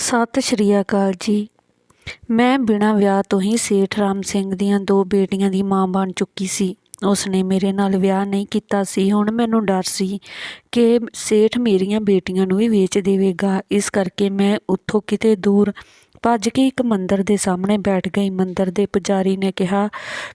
ਸਤਿ ਸ਼੍ਰੀ ਅਕਾਲ ਜੀ। ਮੈਂ ਬਿਨਾਂ ਵਿਆਹ ਤੋਂ ਹੀ ਸੇਠ ਰਾਮ ਸਿੰਘ ਦੀਆਂ ਦੋ ਬੇਟੀਆਂ ਦੀ ਮਾਂ ਬਣ ਚੁੱਕੀ ਸੀ। ਉਸਨੇ ਮੇਰੇ ਨਾਲ ਵਿਆਹ ਨਹੀਂ ਕੀਤਾ ਸੀ। ਹੁਣ ਮੈਨੂੰ ਡਰ ਸੀ ਕਿ ਸੇਠ ਮੇਰੀਆਂ ਬੇਟੀਆਂ ਨੂੰ ਵੀ ਵੇਚ ਦੇਵੇਗਾ। ਇਸ ਕਰਕੇ ਮੈਂ ਉੱਥੋਂ ਕਿਤੇ ਦੂਰ ਭੱਜ ਕੇ ਇੱਕ ਮੰਦਰ ਦੇ ਸਾਹਮਣੇ ਬੈਠ ਗਈ। ਮੰਦਰ ਦੇ ਪੁਜਾਰੀ ਨੇ ਕਿਹਾ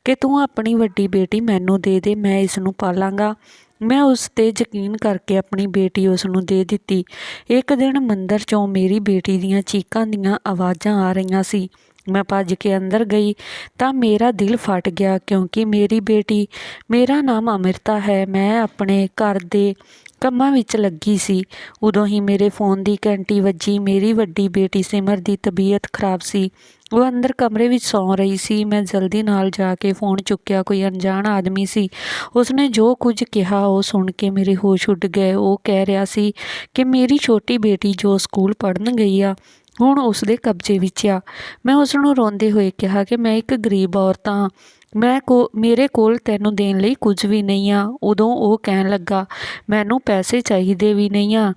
ਕਿ ਤੂੰ ਆਪਣੀ ਵੱਡੀ ਬੇਟੀ ਮੈਨੂੰ ਦੇ ਦੇ, ਮੈਂ ਇਸ ਨੂੰ ਪਾਲਾਂਗਾ। ਮੈਂ ਉਸ ਤੇ ਯਕੀਨ ਕਰਕੇ ਆਪਣੀ ਬੇਟੀ ਉਸ ਨੂੰ ਦੇ ਦਿੱਤੀ। ਇੱਕ ਦਿਨ ਮੰਦਰ ਚੋਂ ਮੇਰੀ ਬੇਟੀ ਦੀਆਂ ਚੀਕਾਂ ਦੀਆਂ ਆਵਾਜ਼ਾਂ ਆ ਰਹੀਆਂ ਸੀ। ਮੈਂ ਭੱਜ ਕੇ ਅੰਦਰ ਗਈ ਤਾਂ ਮੇਰਾ ਦਿਲ ਫਟ ਗਿਆ ਕਿਉਂਕਿ ਮੇਰੀ ਬੇਟੀ, ਮੇਰਾ ਨਾਮ ਅਮ੍ਰਿਤਾ ਹੈ, ਮੈਂ ਆਪਣੇ ਘਰ ਦੇ ਕੰਮਾਂ ਵਿੱਚ ਲੱਗੀ ਸੀ। ਉਦੋਂ ਹੀ ਮੇਰੇ ਫੋਨ ਦੀ ਘੰਟੀ ਵੱਜੀ, ਮੇਰੀ ਵੱਡੀ ਬੇਟੀ ਸਿਮਰ ਦੀ ਤਬੀਅਤ ਖਰਾਬ ਸੀ। ਉਹ ਅੰਦਰ ਕਮਰੇ ਵਿੱਚ ਸੌਂ ਰਹੀ ਸੀ। ਮੈਂ ਜਲਦੀ ਨਾਲ ਜਾ ਕੇ ਫੋਨ ਚੁੱਕਿਆ। ਕੋਈ ਅਣਜਾਣ ਆਦਮੀ ਸੀ। ਉਸਨੇ ਜੋ ਕੁਝ ਕਿਹਾ, ਉਹ ਸੁਣ ਕੇ ਮੇਰੇ ਹੋਸ਼ ਉੱਡ ਗਏ। ਉਹ ਕਹਿ ਰਿਹਾ ਸੀ ਕਿ ਮੇਰੀ ਛੋਟੀ ਬੇਟੀ ਜੋ ਸਕੂਲ ਪੜ੍ਹਨ ਗਈ ਆ, ਹੁਣ ਉਸ ਦੇ ਕਬਜ਼ੇ ਵਿੱਚ ਆ। ਮੈਂ ਉਸ ਨੂੰ ਰੋਂਦੇ ਹੋਏ ਕਿਹਾ ਕਿ ਮੈਂ ਇੱਕ ਗਰੀਬ ਔਰਤ ਹਾਂ। ਮੈਂ ਕੋ, ਮੇਰੇ ਕੋਲ ਤੈਨੂੰ ਦੇਣ ਲਈ ਕੁਝ ਵੀ ਨਹੀਂ ਆ। ਉਦੋਂ ਉਹ ਕਹਿਣ ਲੱਗਾ, ਮੈਨੂੰ ਪੈਸੇ ਚਾਹੀਦੇ ਵੀ ਨਹੀਂ ਆ।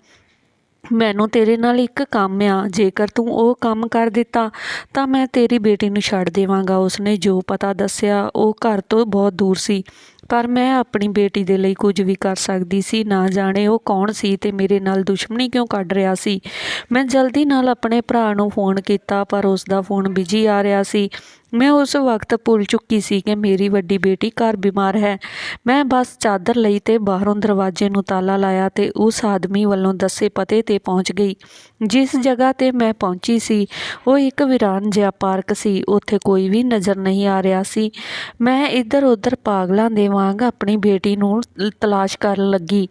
ਮੈਨੂੰ ਤੇਰੇ ਨਾਲ ਇੱਕ ਕੰਮ ਆ। ਜੇਕਰ ਤੂੰ ਉਹ ਕੰਮ ਕਰ ਦਿੱਤਾ, ਤਾਂ ਮੈਂ ਤੇਰੀ ਬੇਟੀ ਨੂੰ ਛੱਡ ਦੇਵਾਂਗਾ। ਉਸਨੇ ਜੋ ਪਤਾ ਦੱਸਿਆ, ਉਹ ਘਰ ਤੋਂ ਬਹੁਤ ਦੂਰ ਸੀ। ਪਰ ਮੈਂ ਆਪਣੀ ਬੇਟੀ ਦੇ ਲਈ ਕੁਝ ਵੀ ਕਰ ਸਕਦੀ ਸੀ। ਨਾ ਜਾਣੇ ਉਹ ਕੌਣ ਸੀ ਤੇ ਮੇਰੇ ਨਾਲ ਦੁਸ਼ਮਣੀ ਕਿਉਂ ਕੱਢ ਰਿਹਾ ਸੀ। ਮੈਂ ਜਲਦੀ ਨਾਲ ਆਪਣੇ ਭਰਾ ਨੂੰ ਫੋਨ ਕੀਤਾ, ਪਰ ਉਸ ਦਾ ਫੋਨ ਬਿਜ਼ੀ ਆ ਰਿਹਾ ਸੀ। ਮੈਂ ਉਸ ਵਕਤ ਭੁੱਲ ਚੁੱਕੀ ਸੀ ਕਿ ਮੇਰੀ ਵੱਡੀ ਬੇਟੀ ਘਰ ਬਿਮਾਰ ਹੈ। ਮੈਂ ਬਸ ਚਾਦਰ ਲਈ ਤੇ ਬਾਹਰੋਂ ਦਰਵਾਜ਼ੇ ਨੂੰ ਤਾਲਾ ਲਾਇਆ ਤੇ ਉਸ ਆਦਮੀ ਵੱਲੋਂ ਦੱਸੇ ਪਤੇ ਤੇ ਪਹੁੰਚ ਗਈ। ਜਿਸ ਜਗ੍ਹਾ ਤੇ ਮੈਂ ਪਹੁੰਚੀ ਸੀ, ਉਹ ਇੱਕ ਵਿਰਾਨ ਜਿਹਾ ਪਾਰਕ ਸੀ। ਉੱਥੇ ਕੋਈ ਵੀ ਨਜ਼ਰ ਨਹੀਂ ਆ ਰਿਹਾ ਸੀ। ਮੈਂ ਇੱਧਰ ਉੱਧਰ ਪਾਗਲਾਂ ਦੇ ਵਾਂਗ ਆਪਣੀ ਬੇਟੀ ਨੂੰ ਤਲਾਸ਼ ਕਰਨ ਲੱਗੀ।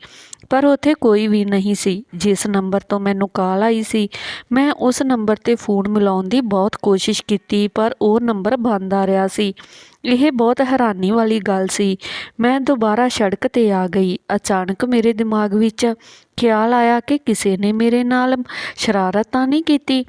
ਪਰ ਉੱਥੇ ਕੋਈ ਵੀ ਨਹੀਂ ਸੀ। ਜਿਸ ਨੰਬਰ ਤੋਂ ਮੈਨੂੰ ਕਾਲ ਆਈ ਸੀ, ਮੈਂ ਉਸ ਨੰਬਰ ਤੇ ਫੋਨ ਮਿਲਾਉਣ ਦੀ ਬਹੁਤ ਕੋਸ਼ਿਸ਼ ਕੀਤੀ, ਪਰ ਉਹ ਨੰਬਰ ਬੰਦ ਆ ਰਿਹਾ ਸੀ। ਇਹ ਬਹੁਤ ਹੈਰਾਨੀ ਵਾਲੀ ਗੱਲ ਸੀ। ਮੈਂ ਦੁਬਾਰਾ ਸੜਕ ਤੇ ਆ ਗਈ। ਅਚਾਨਕ ਮੇਰੇ ਦਿਮਾਗ ਵਿੱਚ ਖਿਆਲ ਆਇਆ ਕਿ ਕਿਸੇ ਨੇ ਮੇਰੇ ਨਾਲ ਸ਼ਰਾਰਤ ਤਾਂ ਨਹੀਂ ਕੀਤੀ।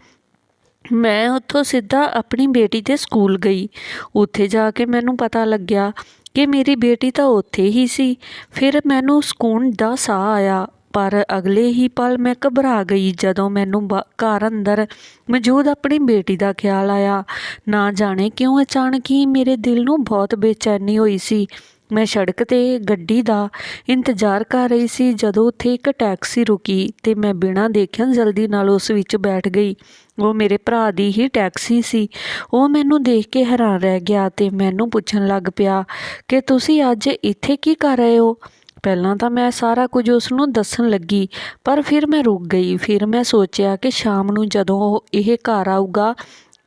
ਮੈਂ ਉੱਥੋਂ ਸਿੱਧਾ ਆਪਣੀ ਬੇਟੀ ਦੇ ਸਕੂਲ ਗਈ। ਉੱਥੇ ਜਾ ਕੇ ਮੈਨੂੰ ਪਤਾ ਲੱਗਿਆ ਕਿ ਮੇਰੀ ਬੇਟੀ ਤਾਂ ਉੱਥੇ ਹੀ ਸੀ। ਫਿਰ ਮੈਨੂੰ ਸਕੂਨ ਦਾ ਸਾਹ ਆਇਆ, ਪਰ ਅਗਲੇ ਹੀ ਪਲ ਮੈਂ ਘਬਰਾ ਗਈ ਜਦੋਂ ਮੈਨੂੰ ਘਰ ਅੰਦਰ ਮੌਜੂਦ ਆਪਣੀ ਬੇਟੀ ਦਾ ਖਿਆਲ ਆਇਆ। ਨਾ ਜਾਣੇ ਕਿਉਂ ਅਚਾਨਕ ਹੀ ਮੇਰੇ ਦਿਲ ਨੂੰ ਬਹੁਤ ਬੇਚੈਨੀ ਹੋਈ ਸੀ। ਮੈਂ ਸੜਕ ਤੇ ਗੱਡੀ ਦਾ ਇੰਤਜ਼ਾਰ ਕਰ ਰਹੀ ਸੀ, ਜਦੋਂ ਉੱਥੇ ਇੱਕ ਟੈਕਸੀ ਰੁਕੀ ਤੇ ਮੈਂ ਬਿਨਾਂ ਦੇਖਿਆ ਜਲਦੀ ਨਾਲ ਉਸ ਵਿੱਚ ਬੈਠ ਗਈ। ਉਹ ਮੇਰੇ ਭਰਾ ਦੀ ਹੀ ਟੈਕਸੀ ਸੀ। ਉਹ ਮੈਨੂੰ ਦੇਖ ਕੇ ਹੈਰਾਨ ਰਹਿ ਗਿਆ ਤੇ ਮੈਨੂੰ ਪੁੱਛਣ ਲੱਗ ਪਿਆ ਕਿ ਤੁਸੀਂ ਅੱਜ ਇੱਥੇ ਕੀ ਕਰ ਰਹੇ ਹੋ? ਪਹਿਲਾਂ ਤਾਂ ਮੈਂ ਸਾਰਾ ਕੁਝ ਉਸ ਨੂੰ ਦੱਸਣ ਲੱਗੀ, ਪਰ ਫਿਰ ਮੈਂ ਰੁਕ ਗਈ। ਫਿਰ ਮੈਂ ਸੋਚਿਆ ਕਿ ਸ਼ਾਮ ਨੂੰ ਜਦੋਂ ਉਹ ਇਹ ਘਰ ਆਊਗਾ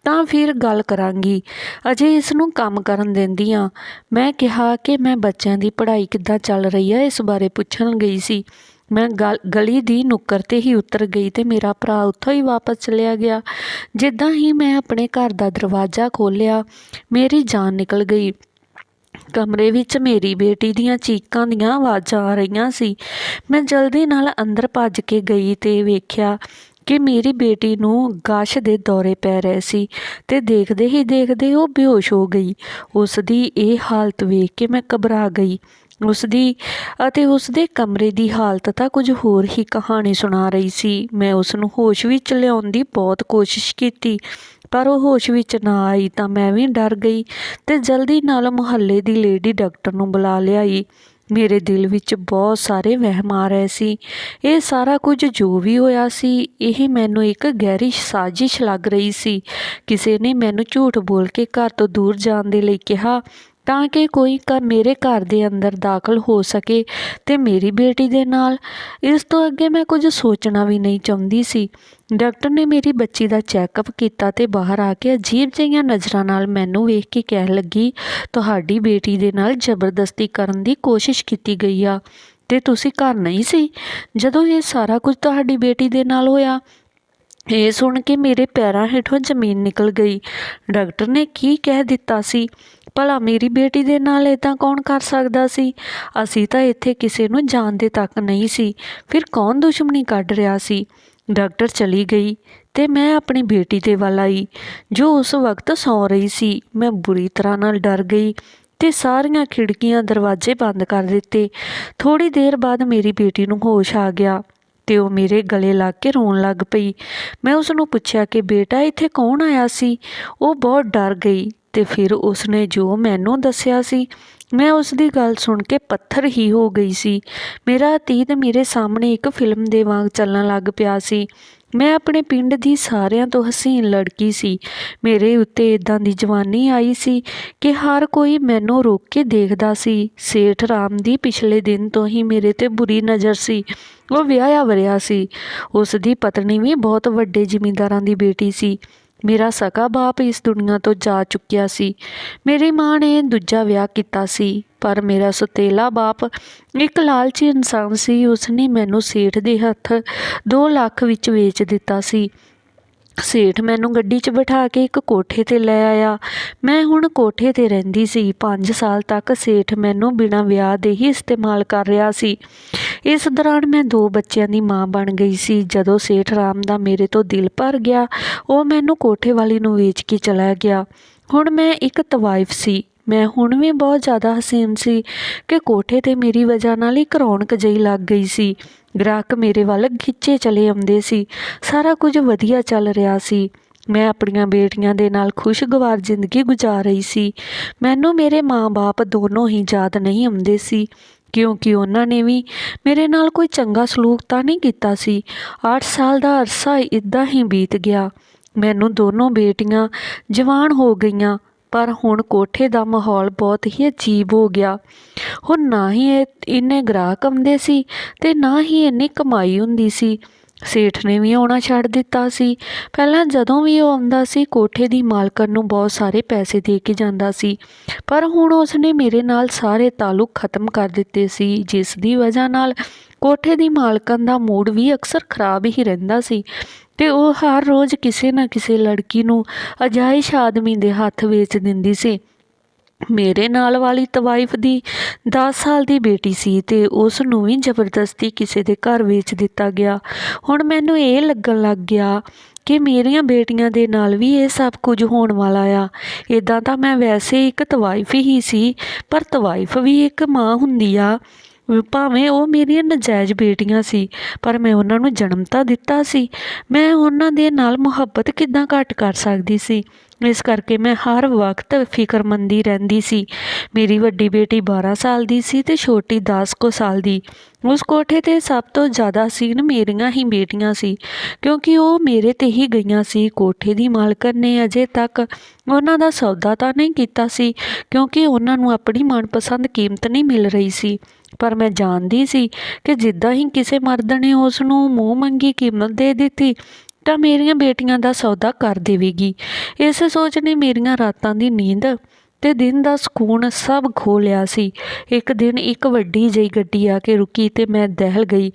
ਤਾਂ ਫਿਰ ਗੱਲ ਕਰਾਂਗੀ। ਅਜੇ ਇਸ ਨੂੰ ਕੰਮ ਕਰਨ ਦਿੰਦੀ ਆ ਮੈਂ ਕਿਹਾ ਕਿ ਮੈਂ ਬੱਚਿਆਂ ਦੀ ਪੜ੍ਹਾਈ ਕਿੱਦਾਂ ਚੱਲ ਰਹੀ ਹੈ ਇਸ ਬਾਰੇ ਪੁੱਛਣ ਗਈ ਸੀ। ਮੈਂ ਗਲੀ ਦੀ ਨੁੱਕਰ ਤੇ ਹੀ ਉਤਰ ਗਈ ਤੇ ਮੇਰਾ ਭਰਾ ਉੱਥੋਂ ਹੀ ਵਾਪਸ ਚਲਿਆ ਗਿਆ। ਜਿੱਦਾਂ ਹੀ ਮੈਂ ਆਪਣੇ ਘਰ ਦਾ ਦਰਵਾਜ਼ਾ ਖੋਲ੍ਹਿਆ, ਮੇਰੀ ਜਾਨ ਨਿਕਲ ਗਈ। ਕਮਰੇ ਵਿੱਚ ਮੇਰੀ ਬੇਟੀ ਦੀਆਂ ਚੀਕਾਂ ਦੀਆਂ ਆਵਾਜ਼ਾਂ ਆ ਰਹੀਆਂ ਸੀ। ਮੈਂ ਜਲਦੀ ਨਾਲ ਅੰਦਰ ਭੱਜ ਕੇ ਗਈ ਤੇ ਵੇਖਿਆ ਕਿ ਮੇਰੀ ਬੇਟੀ ਨੂੰ ਗਾਸ਼ ਦੇ ਦੌਰੇ ਪੈ ਰਹੇ ਸੀ ਤੇ ਦੇਖਦੇ ਹੀ ਦੇਖਦੇ ਉਹ ਬੇਹੋਸ਼ ਹੋ ਗਈ। ਉਸ ਦੀ ਇਹ ਹਾਲਤ ਵੇਖ ਕੇ ਮੈਂ ਘਬਰਾ ਗਈ। ਉਸ ਦੀ ਅਤੇ ਉਸ ਦੇ ਕਮਰੇ ਦੀ ਹਾਲਤ ਤਾਂ ਕੁਝ ਹੋਰ ਹੀ ਕਹਾਣੀ ਸੁਣਾ ਰਹੀ ਸੀ। ਮੈਂ ਉਸ ਨੂੰ ਹੋਸ਼ ਵਿੱਚ ਲਿਆਉਣ ਦੀ ਬਹੁਤ ਕੋਸ਼ਿਸ਼ ਕੀਤੀ, ਪਰ ਉਹ ਹੋਸ਼ ਵਿੱਚ ਨਾ ਆਈ ਤਾਂ ਮੈਂ ਵੀ ਡਰ ਗਈ ਤੇ ਜਲਦੀ ਨਾਲ ਮੁਹੱਲੇ ਦੀ ਲੇਡੀ ਡਾਕਟਰ ਨੂੰ ਬੁਲਾ ਲਿਆਈ। ਮੇਰੇ ਦਿਲ ਵਿੱਚ ਬਹੁਤ ਸਾਰੇ ਵਹਿਮ ਆ ਰਹੇ ਸੀ। ਇਹ ਸਾਰਾ ਕੁਝ ਜੋ ਵੀ ਹੋਇਆ ਸੀ, ਇਹ ਮੈਨੂੰ ਇੱਕ ਗਹਿਰੀ ਸਾਜ਼ਿਸ਼ ਲੱਗ ਰਹੀ ਸੀ। ਕਿਸੇ ਨੇ ਮੈਨੂੰ ਝੂਠ ਬੋਲ ਕੇ ਘਰ ਤੋਂ ਦੂਰ ਜਾਣ ਦੇ ਲਈ ਕਿਹਾ ਤਾਂ ਕਿ ਕੋਈ ਘਰ ਮੇਰੇ ਘਰ ਦੇ ਅੰਦਰ ਦਾਖਲ ਹੋ ਸਕੇ ਅਤੇ ਮੇਰੀ ਬੇਟੀ ਦੇ ਨਾਲ। ਇਸ ਤੋਂ ਅੱਗੇ ਮੈਂ ਕੁਝ ਸੋਚਣਾ ਵੀ ਨਹੀਂ ਚਾਹੁੰਦੀ ਸੀ। ਡਾਕਟਰ ਨੇ ਮੇਰੀ ਬੱਚੀ ਦਾ ਚੈੱਕਅਪ ਕੀਤਾ ਅਤੇ ਬਾਹਰ ਆ ਕੇ ਅਜੀਬ ਜਿਹੀਆਂ ਨਜ਼ਰਾਂ ਨਾਲ ਮੈਨੂੰ ਵੇਖ ਕੇ ਕਹਿਣ ਲੱਗੀ, ਤੁਹਾਡੀ ਬੇਟੀ ਦੇ ਨਾਲ ਜ਼ਬਰਦਸਤੀ ਕਰਨ ਦੀ ਕੋਸ਼ਿਸ਼ ਕੀਤੀ ਗਈ ਆ। ਤੇ ਤੁਸੀਂ ਘਰ ਨਹੀਂ ਸੀ? ਜਦੋਂ ਇਹ ਸਾਰਾ ਕੁਝ ਤੁਹਾਡੀ ਬੇਟੀ ਦੇ ਨਾਲ ਹੋਇਆ, ਇਹ ਸੁਣ ਕੇ ਮੇਰੇ ਪੈਰਾਂ ਹੇਠੋਂ ਜ਼ਮੀਨ ਨਿਕਲ ਗਈ। ਡਾਕਟਰ ਨੇ ਕੀ ਕਹਿ ਦਿੱਤਾ ਸੀ? ਭਲਾ ਮੇਰੀ ਬੇਟੀ ਦੇ ਨਾਲ ਇਦਾਂ ਕੌਣ ਕਰ ਸਕਦਾ ਸੀ? ਅਸੀਂ ਤਾਂ ਇੱਥੇ ਕਿਸੇ ਨੂੰ ਜਾਣਦੇ ਤੱਕ ਨਹੀਂ ਸੀ। ਫਿਰ ਕੌਣ ਦੁਸ਼ਮਣੀ ਕੱਢ ਰਿਹਾ ਸੀ? ਡਾਕਟਰ ਚਲੀ ਗਈ ਤੇ ਮੈਂ ਆਪਣੀ ਬੇਟੀ ਦੇ ਵੱਲ ਆਈ, ਜੋ ਉਸ ਵਕਤ ਸੌ ਰਹੀ ਸੀ। ਮੈਂ ਬੁਰੀ ਤਰ੍ਹਾਂ ਨਾਲ ਡਰ ਗਈ ਤੇ ਸਾਰੀਆਂ ਖਿੜਕੀਆਂ ਦਰਵਾਜ਼ੇ ਬੰਦ ਕਰ ਦਿੱਤੇ। ਥੋੜੀ ਦੇਰ ਬਾਅਦ ਮੇਰੀ ਬੇਟੀ ਨੂੰ ਹੋਸ਼ ਆ ਗਿਆ ਤੇ ਉਹ ਮੇਰੇ ਗਲੇ ਲੱਗ ਕੇ ਰੋਣ ਲੱਗ ਪਈ। ਮੈਂ ਉਸ ਨੂੰ ਪੁੱਛਿਆ ਕਿ ਬੇਟਾ, ਇੱਥੇ ਕੌਣ ਆਇਆ ਸੀ? ਉਹ ਬਹੁਤ ਡਰ ਗਈ। ਤੇ ਫਿਰ ਉਸਨੇ ਜੋ ਮੈਨੂੰ ਦੱਸਿਆ ਸੀ, ਮੈਂ ਉਸ ਦੀ ਗੱਲ ਸੁਣ ਕੇ ਪੱਥਰ ਹੀ ਹੋ ਗਈ ਸੀ। ਮੇਰਾ ਅਤੀਤ ਮੇਰੇ ਸਾਹਮਣੇ ਇੱਕ ਫਿਲਮ ਦੇ ਵਾਂਗ ਚੱਲਣ ਲੱਗ ਪਿਆ ਸੀ। ਮੈਂ ਆਪਣੇ ਪਿੰਡ ਦੀ ਸਾਰਿਆਂ ਤੋਂ ਹਸੀਨ ਲੜਕੀ ਸੀ। ਮੇਰੇ ਉੱਤੇ ਇਦਾਂ ਦੀ ਜਵਾਨੀ ਆਈ ਸੀ ਕਿ ਹਰ ਕੋਈ ਮੈਨੂੰ ਰੋਕ ਕੇ ਦੇਖਦਾ ਸੀ। ਸੇਠ ਰਾਮ ਦੀ ਪਿਛਲੇ ਦਿਨ ਤੋਂ ਹੀ ਮੇਰੇ ਤੇ ਬੁਰੀ ਨਜ਼ਰ ਸੀ। ਉਹ ਵਿਆਹਿਆ ਵਰਿਆ ਸੀ। ਉਸ ਦੀ ਪਤਨੀ ਵੀ ਬਹੁਤ ਵੱਡੇ ਜ਼ਿਮੀਂਦਾਰਾਂ ਦੀ ਬੇਟੀ ਸੀ। ਮੇਰਾ ਸਕਾ ਬਾਪ ਇਸ ਦੁਨੀਆ ਤੋਂ ਜਾ ਚੁੱਕਿਆ ਸੀ। ਮੇਰੀ ਮਾਂ ਨੇ ਦੂਜਾ ਵਿਆਹ ਕੀਤਾ ਸੀ, ਪਰ ਮੇਰਾ ਸੁਤੇਲਾ ਬਾਪ ਇੱਕ ਲਾਲਚੀ ਇਨਸਾਨ ਸੀ। ਉਸਨੇ ਮੈਨੂੰ ਸੇਠ ਦੇ ਹੱਥ 2 ਲੱਖ ਵਿੱਚ ਵੇਚ ਦਿੱਤਾ ਸੀ। ਸੇਠ ਮੈਨੂੰ ਗੱਡੀ 'ਚ ਬਿਠਾ ਕੇ ਇੱਕ ਕੋਠੇ ਤੇ ਲੈ ਆਇਆ। ਮੈਂ ਹੁਣ ਕੋਠੇ ਤੇ ਰਹਿੰਦੀ ਸੀ। ਪੰਜ ਸਾਲ ਤੱਕ ਸੇਠ ਮੈਨੂੰ ਬਿਨਾਂ ਵਿਆਹ ਦੇ ਹੀ ਇਸਤੇਮਾਲ ਕਰ ਰਿਹਾ ਸੀ। ਇਸ ਦੌਰਾਨ ਮੈਂ ਦੋ ਬੱਚਿਆਂ ਦੀ ਮਾਂ ਬਣ ਗਈ ਸੀ। ਜਦੋਂ ਸੇਠ ਰਾਮ ਦਾ ਮੇਰੇ ਤੋਂ ਦਿਲ ਭਰ ਗਿਆ, ਉਹ ਮੈਨੂੰ ਕੋਠੇ ਵਾਲੀ ਨੂੰ ਵੇਚ ਕੇ ਚਲਾ ਗਿਆ। ਹੁਣ ਮੈਂ ਇੱਕ ਤਵਾਈਫ ਸੀ। ਮੈਂ ਹੁਣ ਵੀ ਬਹੁਤ ਜ਼ਿਆਦਾ ਹਸੀਨ ਸੀ ਕਿ ਕੋਠੇ ਤੇ ਮੇਰੀ ਵਜ੍ਹਾ ਨਾਲ ਹੀ ਰੌਣਕ ਜਿਹੀ ਲੱਗ ਗਈ ਸੀ। ਗ੍ਰਾਹਕ ਮੇਰੇ ਵੱਲ ਖਿੱਚੇ ਚਲੇ ਆਉਂਦੇ ਸੀ। ਸਾਰਾ ਕੁਝ ਵਧੀਆ ਚੱਲ ਰਿਹਾ ਸੀ। ਮੈਂ ਆਪਣੀਆਂ ਬੇਟੀਆਂ ਦੇ ਨਾਲ ਖੁਸ਼ਗਵਾਰ ਜ਼ਿੰਦਗੀ ਗੁਜ਼ਾਰ ਰਹੀ ਸੀ। ਮੈਨੂੰ ਮੇਰੇ ਮਾਂ-ਬਾਪ ਦੋਨੋਂ ਹੀ ਯਾਦ ਨਹੀਂ ਆਉਂਦੇ ਸੀ, ਕਿਉਂਕਿ ਉਹਨਾਂ ਨੇ ਵੀ ਮੇਰੇ ਨਾਲ ਕੋਈ ਚੰਗਾ ਸਲੂਕ ਤਾਂ ਨਹੀਂ ਕੀਤਾ ਸੀ। 8 ਸਾਲ ਦਾ ਅਰਸਾ ਇਦਾਂ ਹੀ ਬੀਤ ਗਿਆ। ਮੈਨੂੰ ਦੋਨੋਂ ਬੇਟੀਆਂ ਜਵਾਨ ਹੋ ਗਈਆਂ। ਪਰ ਹੁਣ ਕੋਠੇ ਦਾ ਮਾਹੌਲ ਬਹੁਤ ਹੀ ਅਜੀਬ ਹੋ ਗਿਆ। ਹੁਣ ਨਾ ਹੀ ਇਹ ਇੰਨੇ ਗ੍ਰਾਹਕ ਆਉਂਦੇ ਸੀ ਤੇ ਨਾ ਹੀ ਇੰਨੀ ਕਮਾਈ ਹੁੰਦੀ ਸੀ। ਸੇਠ ਨੇ ਵੀ ਆਉਣਾ ਛੱਡ ਦਿੱਤਾ ਸੀ। ਪਹਿਲਾਂ ਜਦੋਂ ਵੀ ਉਹ ਆਉਂਦਾ ਸੀ, ਕੋਠੇ ਦੀ ਮਾਲਕਣ ਨੂੰ ਬਹੁਤ ਸਾਰੇ ਪੈਸੇ ਦੇ ਕੇ ਜਾਂਦਾ ਸੀ। ਪਰ ਹੁਣ ਉਸਨੇ ਮੇਰੇ ਨਾਲ ਸਾਰੇ ਤਾਲੁਕ ਖਤਮ ਕਰ ਦਿੱਤੇ ਸੀ, ਜਿਸ ਦੀ ਵਜ੍ਹਾ ਨਾਲ ਕੋਠੇ ਦੀ ਮਾਲਕਣ ਦਾ ਮੂਡ ਵੀ ਅਕਸਰ ਖਰਾਬ ਹੀ ਰਹਿੰਦਾ ਸੀ ਤੇ ਉਹ ਹਰ ਰੋਜ਼ ਕਿਸੇ ਨਾ ਕਿਸੇ ਲੜਕੀ ਨੂੰ ਅਜਾਇਸ਼ ਆਦਮੀ ਦੇ ਹੱਥ ਵੇਚ ਦਿੰਦੀ ਸੀ। ਮੇਰੇ ਨਾਲ ਵਾਲੀ ਤਵਾਈਫ ਦੀ 10 ਸਾਲ ਦੀ ਬੇਟੀ ਸੀ ਤੇ ਉਸ ਨੂੰ ਵੀ ਜ਼ਬਰਦਸਤੀ ਕਿਸੇ ਦੇ ਘਰ ਵੇਚ ਦਿੱਤਾ ਗਿਆ। ਹੁਣ ਮੈਨੂੰ ਇਹ ਲੱਗਣ ਲੱਗ ਗਿਆ ਕਿ ਮੇਰੀਆਂ ਬੇਟੀਆਂ ਦੇ ਨਾਲ ਵੀ ਇਹ ਸਭ ਕੁਝ ਹੋਣ ਵਾਲਾ ਆ। ਇਦਾਂ ਤਾਂ ਮੈਂ ਵੈਸੇ ਇੱਕ ਤਵਾਈਫ ਹੀ ਸੀ, ਪਰ ਤਵਾਈਫ ਵੀ ਇੱਕ ਮਾਂ ਹੁੰਦੀ ਆ। ਭਾਵੇਂ ਉਹ ਮੇਰੀਆਂ ਨਜਾਇਜ਼ ਬੇਟੀਆਂ ਸੀ, ਪਰ ਮੈਂ ਉਹਨਾਂ ਨੂੰ ਜਨਮ ਤਾਂ ਦਿੱਤਾ ਸੀ। ਮੈਂ ਉਹਨਾਂ ਦੇ ਨਾਲ ਮੁਹੱਬਤ ਕਿੱਦਾਂ ਘੱਟ ਕਰ ਸਕਦੀ ਸੀ? ਇਸ ਕਰਕੇ ਮੈਂ ਹਰ ਵਕਤ ਫਿਕਰਮੰਦੀ ਰਹਿੰਦੀ ਸੀ। ਮੇਰੀ ਵੱਡੀ ਬੇਟੀ 12 ਸਾਲ ਦੀ ਸੀ ਤੇ ਛੋਟੀ 10 ਕੁ ਸਾਲ ਦੀ। ਉਸ ਕੋਠੇ ਤੇ ਸਭ ਤੋਂ ਜ਼ਿਆਦਾ ਸੀਨ ਮੇਰੀਆਂ ਹੀ ਬੇਟੀਆਂ ਸੀ, ਕਿਉਂਕਿ ਉਹ ਮੇਰੇ ਤੇ ਹੀ ਗਈਆਂ ਸੀ। ਕੋਠੇ ਦੀ ਮਾਲਕਨ ਨੇ ਅਜੇ ਤੱਕ ਉਹਨਾਂ ਦਾ ਸੌਦਾ ਤਾਂ ਨਹੀਂ ਕੀਤਾ ਸੀ, ਕਿਉਂਕਿ ਉਹਨਾਂ ਨੂੰ ਆਪਣੀ ਮਨਪਸੰਦ ਕੀਮਤ ਨਹੀਂ ਮਿਲ ਰਹੀ ਸੀ। ਪਰ ਮੈਂ ਜਾਣਦੀ ਸੀ ਕਿ ਜਿੱਦਾਂ ਹੀ ਕਿਸੇ ਮਰਦ ਨੇ ਉਸ ਨੂੰ ਮੂੰਹ ਮੰਗੀ ਕੀਮਤ ਦੇ ਦਿੱਤੀ ਤਾਂ ਮੇਰੀਆਂ ਬੇਟੀਆਂ ਦਾ ਸੌਦਾ ਕਰ ਦੇਵੇਗੀ। ਇਸ ਸੋਚ ਨੇ ਮੇਰੀਆਂ ਰਾਤਾਂ ਦੀ ਨੀਂਦ ਤੇ ਦਿਨ ਦਾ ਸਕੂਨ ਸਭ ਖੋ ਲਿਆ ਸੀ। ਇੱਕ ਦਿਨ ਇੱਕ ਵੱਡੀ ਜਿਹੀ ਗੱਡੀ ਆ ਕੇ ਰੁਕੀ ਤੇ ਮੈਂ ਦਹਿਲ ਗਈ।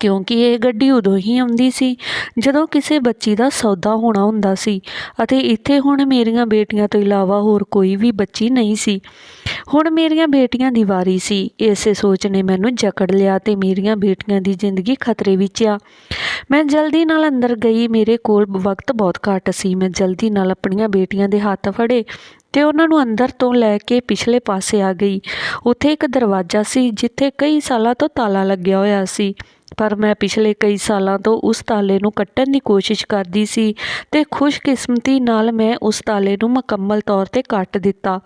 ਕਿਉਂਕਿ ਇਹ ਗੱਡੀ ਉਦੋਂ ਹੀ ਆਉਂਦੀ ਸੀ, ਜਦੋਂ ਕਿਸੇ ਬੱਚੀ ਦਾ ਸੌਦਾ ਹੋਣਾ ਹੁੰਦਾ ਸੀ ਅਤੇ ਇੱਥੇ ਹੁਣ ਮੇਰੀਆਂ ਬੇਟੀਆਂ ਤੋਂ ਇਲਾਵਾ ਹੋਰ ਕੋਈ ਵੀ ਬੱਚੀ ਨਹੀਂ ਸੀ। ਹੁਣ ਮੇਰੀਆਂ ਬੇਟੀਆਂ ਦੀ ਵਾਰੀ ਸੀ। ਇਸੇ ਸੋਚ ਨੇ ਮੈਨੂੰ ਜਕੜ ਲਿਆ ਤੇ ਮੇਰੀਆਂ ਬੇਟੀਆਂ ਦੀ ਜ਼ਿੰਦਗੀ ਖਤਰੇ ਵਿੱਚ ਆ। ਮੈਂ ਜਲਦੀ ਨਾਲ ਅੰਦਰ ਗਈ। ਮੇਰੇ ਕੋਲ ਵਕਤ ਬਹੁਤ ਘੱਟ ਸੀ। ਮੈਂ ਜਲਦੀ ਨਾਲ ਆਪਣੀਆਂ ਬੇਟੀਆਂ ਦੇ ਹੱਥ ਫੜੇ ਤੇ ਉਹਨਾਂ ਨੂੰ ਅੰਦਰ ਤੋਂ ਲੈ ਕੇ ਪਿਛਲੇ ਪਾਸੇ ਆ ਗਈ। ਉੱਥੇ ਇੱਕ ਦਰਵਾਜ਼ਾ ਸੀ, ਜਿੱਥੇ ਕਈ ਸਾਲਾਂ ਤੋਂ ਤਾਲਾ ਲੱਗਿਆ ਹੋਇਆ ਸੀ। ਪਰ ਮੈਂ ਪਿਛਲੇ ਕਈ ਸਾਲਾਂ ਤੋਂ ਉਸ ਤਾਲੇ ਨੂੰ ਕੱਟਣ ਦੀ ਕੋਸ਼ਿਸ਼ ਕਰਦੀ ਸੀ ਤੇ ਖੁਸ਼ਕਿਸਮਤੀ ਨਾਲ ਮੈਂ ਉਸ ਤਾਲੇ ਨੂੰ ਮੁਕੰਮਲ ਤੌਰ ਤੇ ਕੱਟ ਦਿੱਤਾ,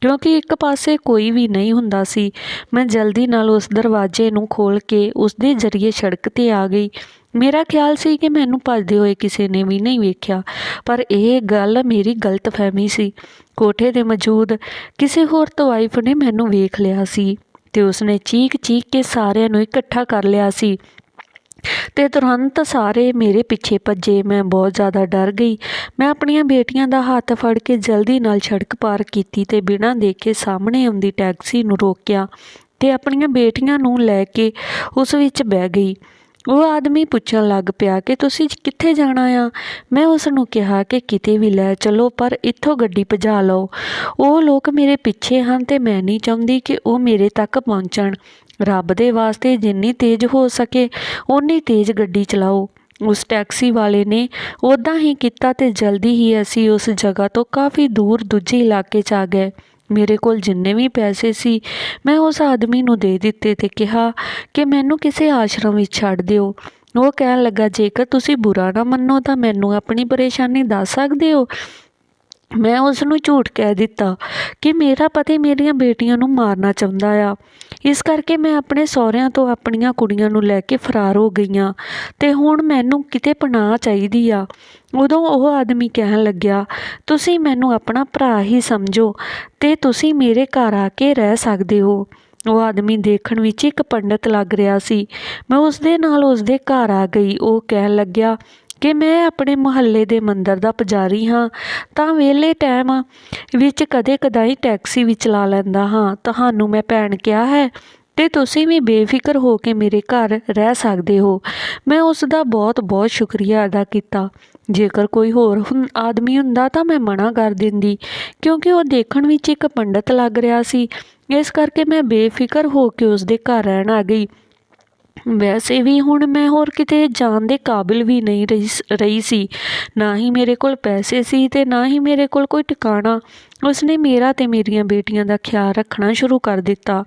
ਕਿਉਂਕਿ ਇੱਕ ਪਾਸੇ ਕੋਈ ਵੀ ਨਹੀਂ ਹੁੰਦਾ ਸੀ। ਮੈਂ ਜਲਦੀ ਨਾਲ ਉਸ ਦਰਵਾਜ਼ੇ ਨੂੰ ਖੋਲ ਕੇ ਉਸ ਦੇ ਜ਼ਰੀਏ ਸੜਕ ਤੇ ਆ ਗਈ। ਮੇਰਾ ਖਿਆਲ ਸੀ ਕਿ ਮੈਨੂੰ ਭੱਜਦੇ ਹੋਏ ਕਿਸੇ ਨੇ ਵੀ ਨਹੀਂ ਵੇਖਿਆ, ਪਰ ਇਹ ਗੱਲ ਮੇਰੀ ਗਲਤਫਹਿਮੀ ਸੀ। ਕੋਠੇ ਦੇ ਮੌਜੂਦ ਕਿਸੇ ਹੋਰ ਤਵਾਈਫ ਨੇ ਮੈਨੂੰ ਵੇਖ ਲਿਆ ਸੀ। ਤੇ ਉਸਨੇ ਚੀਕ ਚੀਕ ਕੇ ਸਾਰਿਆਂ ਨੂੰ ਇਕੱਠਾ ਕਰ ਲਿਆ ਸੀ। ਤੇ ਤੁਰੰਤ ਸਾਰੇ ਮੇਰੇ ਪਿੱਛੇ ਭੱਜੇ। ਮੈਂ ਬਹੁਤ ਜ਼ਿਆਦਾ ਡਰ ਗਈ। ਮੈਂ ਆਪਣੀਆਂ ਬੇਟੀਆਂ ਦਾ ਹੱਥ ਫੜ ਕੇ ਜਲਦੀ ਨਾਲ ਸੜਕ ਪਾਰ ਕੀਤੀ ਤੇ ਬਿਨਾਂ ਦੇਖੇ ਸਾਹਮਣੇ ਆਉਂਦੀ ਟੈਕਸੀ ਨੂੰ ਰੋਕਿਆ ਤੇ ਆਪਣੀਆਂ ਬੇਟੀਆਂ ਨੂੰ ਲੈ ਕੇ ਉਸ ਵਿੱਚ ਬਹਿ ਗਈ। ਉਹ ਆਦਮੀ ਪੁੱਛਣ ਲੱਗ ਪਿਆ ਕਿ ਤੁਸੀਂ ਕਿੱਥੇ ਜਾਣਾ ਆ? ਮੈਂ ਉਸ ਨੂੰ ਕਿਹਾ ਕਿ ਕਿਤੇ ਵੀ ਲੈ ਚਲੋ, ਪਰ ਇੱਥੋਂ ਗੱਡੀ ਭਜਾ ਲਓ। ਉਹ ਲੋਕ ਮੇਰੇ ਪਿੱਛੇ ਹਨ ਤੇ ਮੈਂ ਨਹੀਂ ਚਾਹੁੰਦੀ ਕਿ ਉਹ ਮੇਰੇ ਤੱਕ ਪਹੁੰਚਣ। ਰੱਬ ਦੇ ਵਾਸਤੇ ਜਿੰਨੀ ਤੇਜ਼ ਹੋ ਸਕੇ, ਓਨੀ ਤੇਜ਼ ਗੱਡੀ ਚਲਾਓ। ਉਸ ਟੈਕਸੀ ਵਾਲੇ ਨੇ ਉਦਾਂ ਹੀ ਕੀਤਾ ਤੇ ਜਲਦੀ ਹੀ ਅਸੀਂ ਉਸ ਜਗ੍ਹਾ ਤੋਂ ਕਾਫੀ ਦੂਰ ਦੂਜੇ ਇਲਾਕੇ 'ਚ ਆ ਗਏ। ਮੇਰੇ ਕੋਲ ਜਿੰਨੇ ਵੀ ਪੈਸੇ ਸੀ, ਮੈਂ ਉਸ ਆਦਮੀ ਨੂੰ ਦੇ ਦਿੱਤੇ ਤੇ ਕਿਹਾ ਕਿ ਮੈਨੂੰ ਕਿਸੇ ਆਸ਼ਰਮ ਵਿੱਚ ਛੱਡ ਦਿਓ। ਉਹ ਕਹਿਣ ਲੱਗਾ, ਜੇਕਰ ਤੁਸੀਂ ਬੁਰਾ ਨਾ ਮੰਨੋ ਤਾਂ ਮੈਨੂੰ ਆਪਣੀ ਪਰੇਸ਼ਾਨੀ ਦੱਸ ਸਕਦੇ ਹੋ? ਮੈਂ ਉਸ ਨੂੰ ਝੂਠ ਕਹਿ ਦਿੱਤਾ ਕਿ ਮੇਰਾ ਪਤੀ ਮੇਰੀਆਂ ਬੇਟੀਆਂ ਨੂੰ ਮਾਰਨਾ ਚਾਹੁੰਦਾ ਆ। ਇਸ ਕਰਕੇ ਮੈਂ ਆਪਣੇ ਸਹੁਰਿਆਂ ਤੋਂ ਆਪਣੀਆਂ ਕੁੜੀਆਂ ਨੂੰ ਲੈ ਕੇ ਫਰਾਰ ਹੋ ਗਈਆਂ ਤੇ ਹੁਣ ਮੈਨੂੰ ਕਿਤੇ ਪਨਾਹ ਚਾਹੀਦੀ ਆ। ਉਦੋਂ ਉਹ ਆਦਮੀ ਕਹਿਣ ਲੱਗਿਆ, ਤੁਸੀਂ ਮੈਨੂੰ ਆਪਣਾ ਭਰਾ ਹੀ ਸਮਝੋ ਤੇ ਤੁਸੀਂ ਮੇਰੇ ਘਰ ਆ ਕੇ ਰਹਿ ਸਕਦੇ ਹੋ। ਉਹ ਆਦਮੀ ਦੇਖਣ ਵਿੱਚ ਇੱਕ ਪੰਡਤ ਲੱਗ ਰਿਹਾ ਸੀ। ਮੈਂ ਉਸ ਦੇ ਨਾਲ ਉਸ ਦੇ ਘਰ ਆ ਗਈ। ਉਹ ਕਹਿਣ ਲੱਗਿਆ ਕਿ ਮੈਂ ਆਪਣੇ ਮੁਹੱਲੇ ਦੇ ਮੰਦਰ ਦਾ ਪੁਜਾਰੀ ਹਾਂ, ਤਾਂ ਵਿਹਲੇ ਟਾਈਮ ਵਿੱਚ ਕਦੇ ਕਦਾਈ ਟੈਕਸੀ ਵੀ ਚਲਾ ਲੈਂਦਾ ਹਾਂ। ਤੁਹਾਨੂੰ ਮੈਂ ਭੈਣ ਕਿਹਾ ਹੈ ਤੇ ਤੁਸੀਂ ਵੀ ਬੇਫਿਕਰ ਹੋ ਕੇ ਮੇਰੇ ਘਰ ਰਹਿ ਸਕਦੇ ਹੋ। ਮੈਂ ਉਸ ਦਾ ਬਹੁਤ ਬਹੁਤ ਸ਼ੁਕਰੀਆ ਅਦਾ ਕੀਤਾ। ਜੇਕਰ ਕੋਈ ਹੋਰ ਹੁੰ- ਆਦਮੀ ਹੁੰਦਾ ਤਾਂ ਮੈਂ ਮਨਾ ਕਰ ਦਿੰਦੀ, ਕਿਉਂਕਿ ਉਹ ਦੇਖਣ ਵਿੱਚ ਇੱਕ ਪੰਡਤ ਲੱਗ ਰਿਹਾ ਸੀ। ਇਸ ਕਰਕੇ ਮੈਂ ਬੇਫਿਕਰ ਹੋ ਕੇ ਉਸ ਦੇ ਘਰ ਰਹਿਣ ਆ ਗਈ। ਵੈਸੇ ਵੀ ਹੁਣ ਮੈਂ ਹੋਰ ਕਿਤੇ ਜਾਣ ਦੇ ਕਾਬਿਲ ਵੀ ਨਹੀਂ ਰਹੀ ਸ- ਰਹੀ ਸੀ। ਨਾ ਹੀ ਮੇਰੇ ਕੋਲ ਪੈਸੇ ਸੀ ਤੇ ਨਾ ਹੀ ਮੇਰੇ ਕੋਲ ਕੋਈ ਟਿਕਾਣਾ। ਉਸਨੇ ਮੇਰਾ ਤੇ ਮੇਰੀਆਂ ਬੇਟੀਆਂ ਦਾ ਖਿਆਲ ਰੱਖਣਾ ਸ਼ੁਰੂ ਕਰ ਦਿੱਤਾ।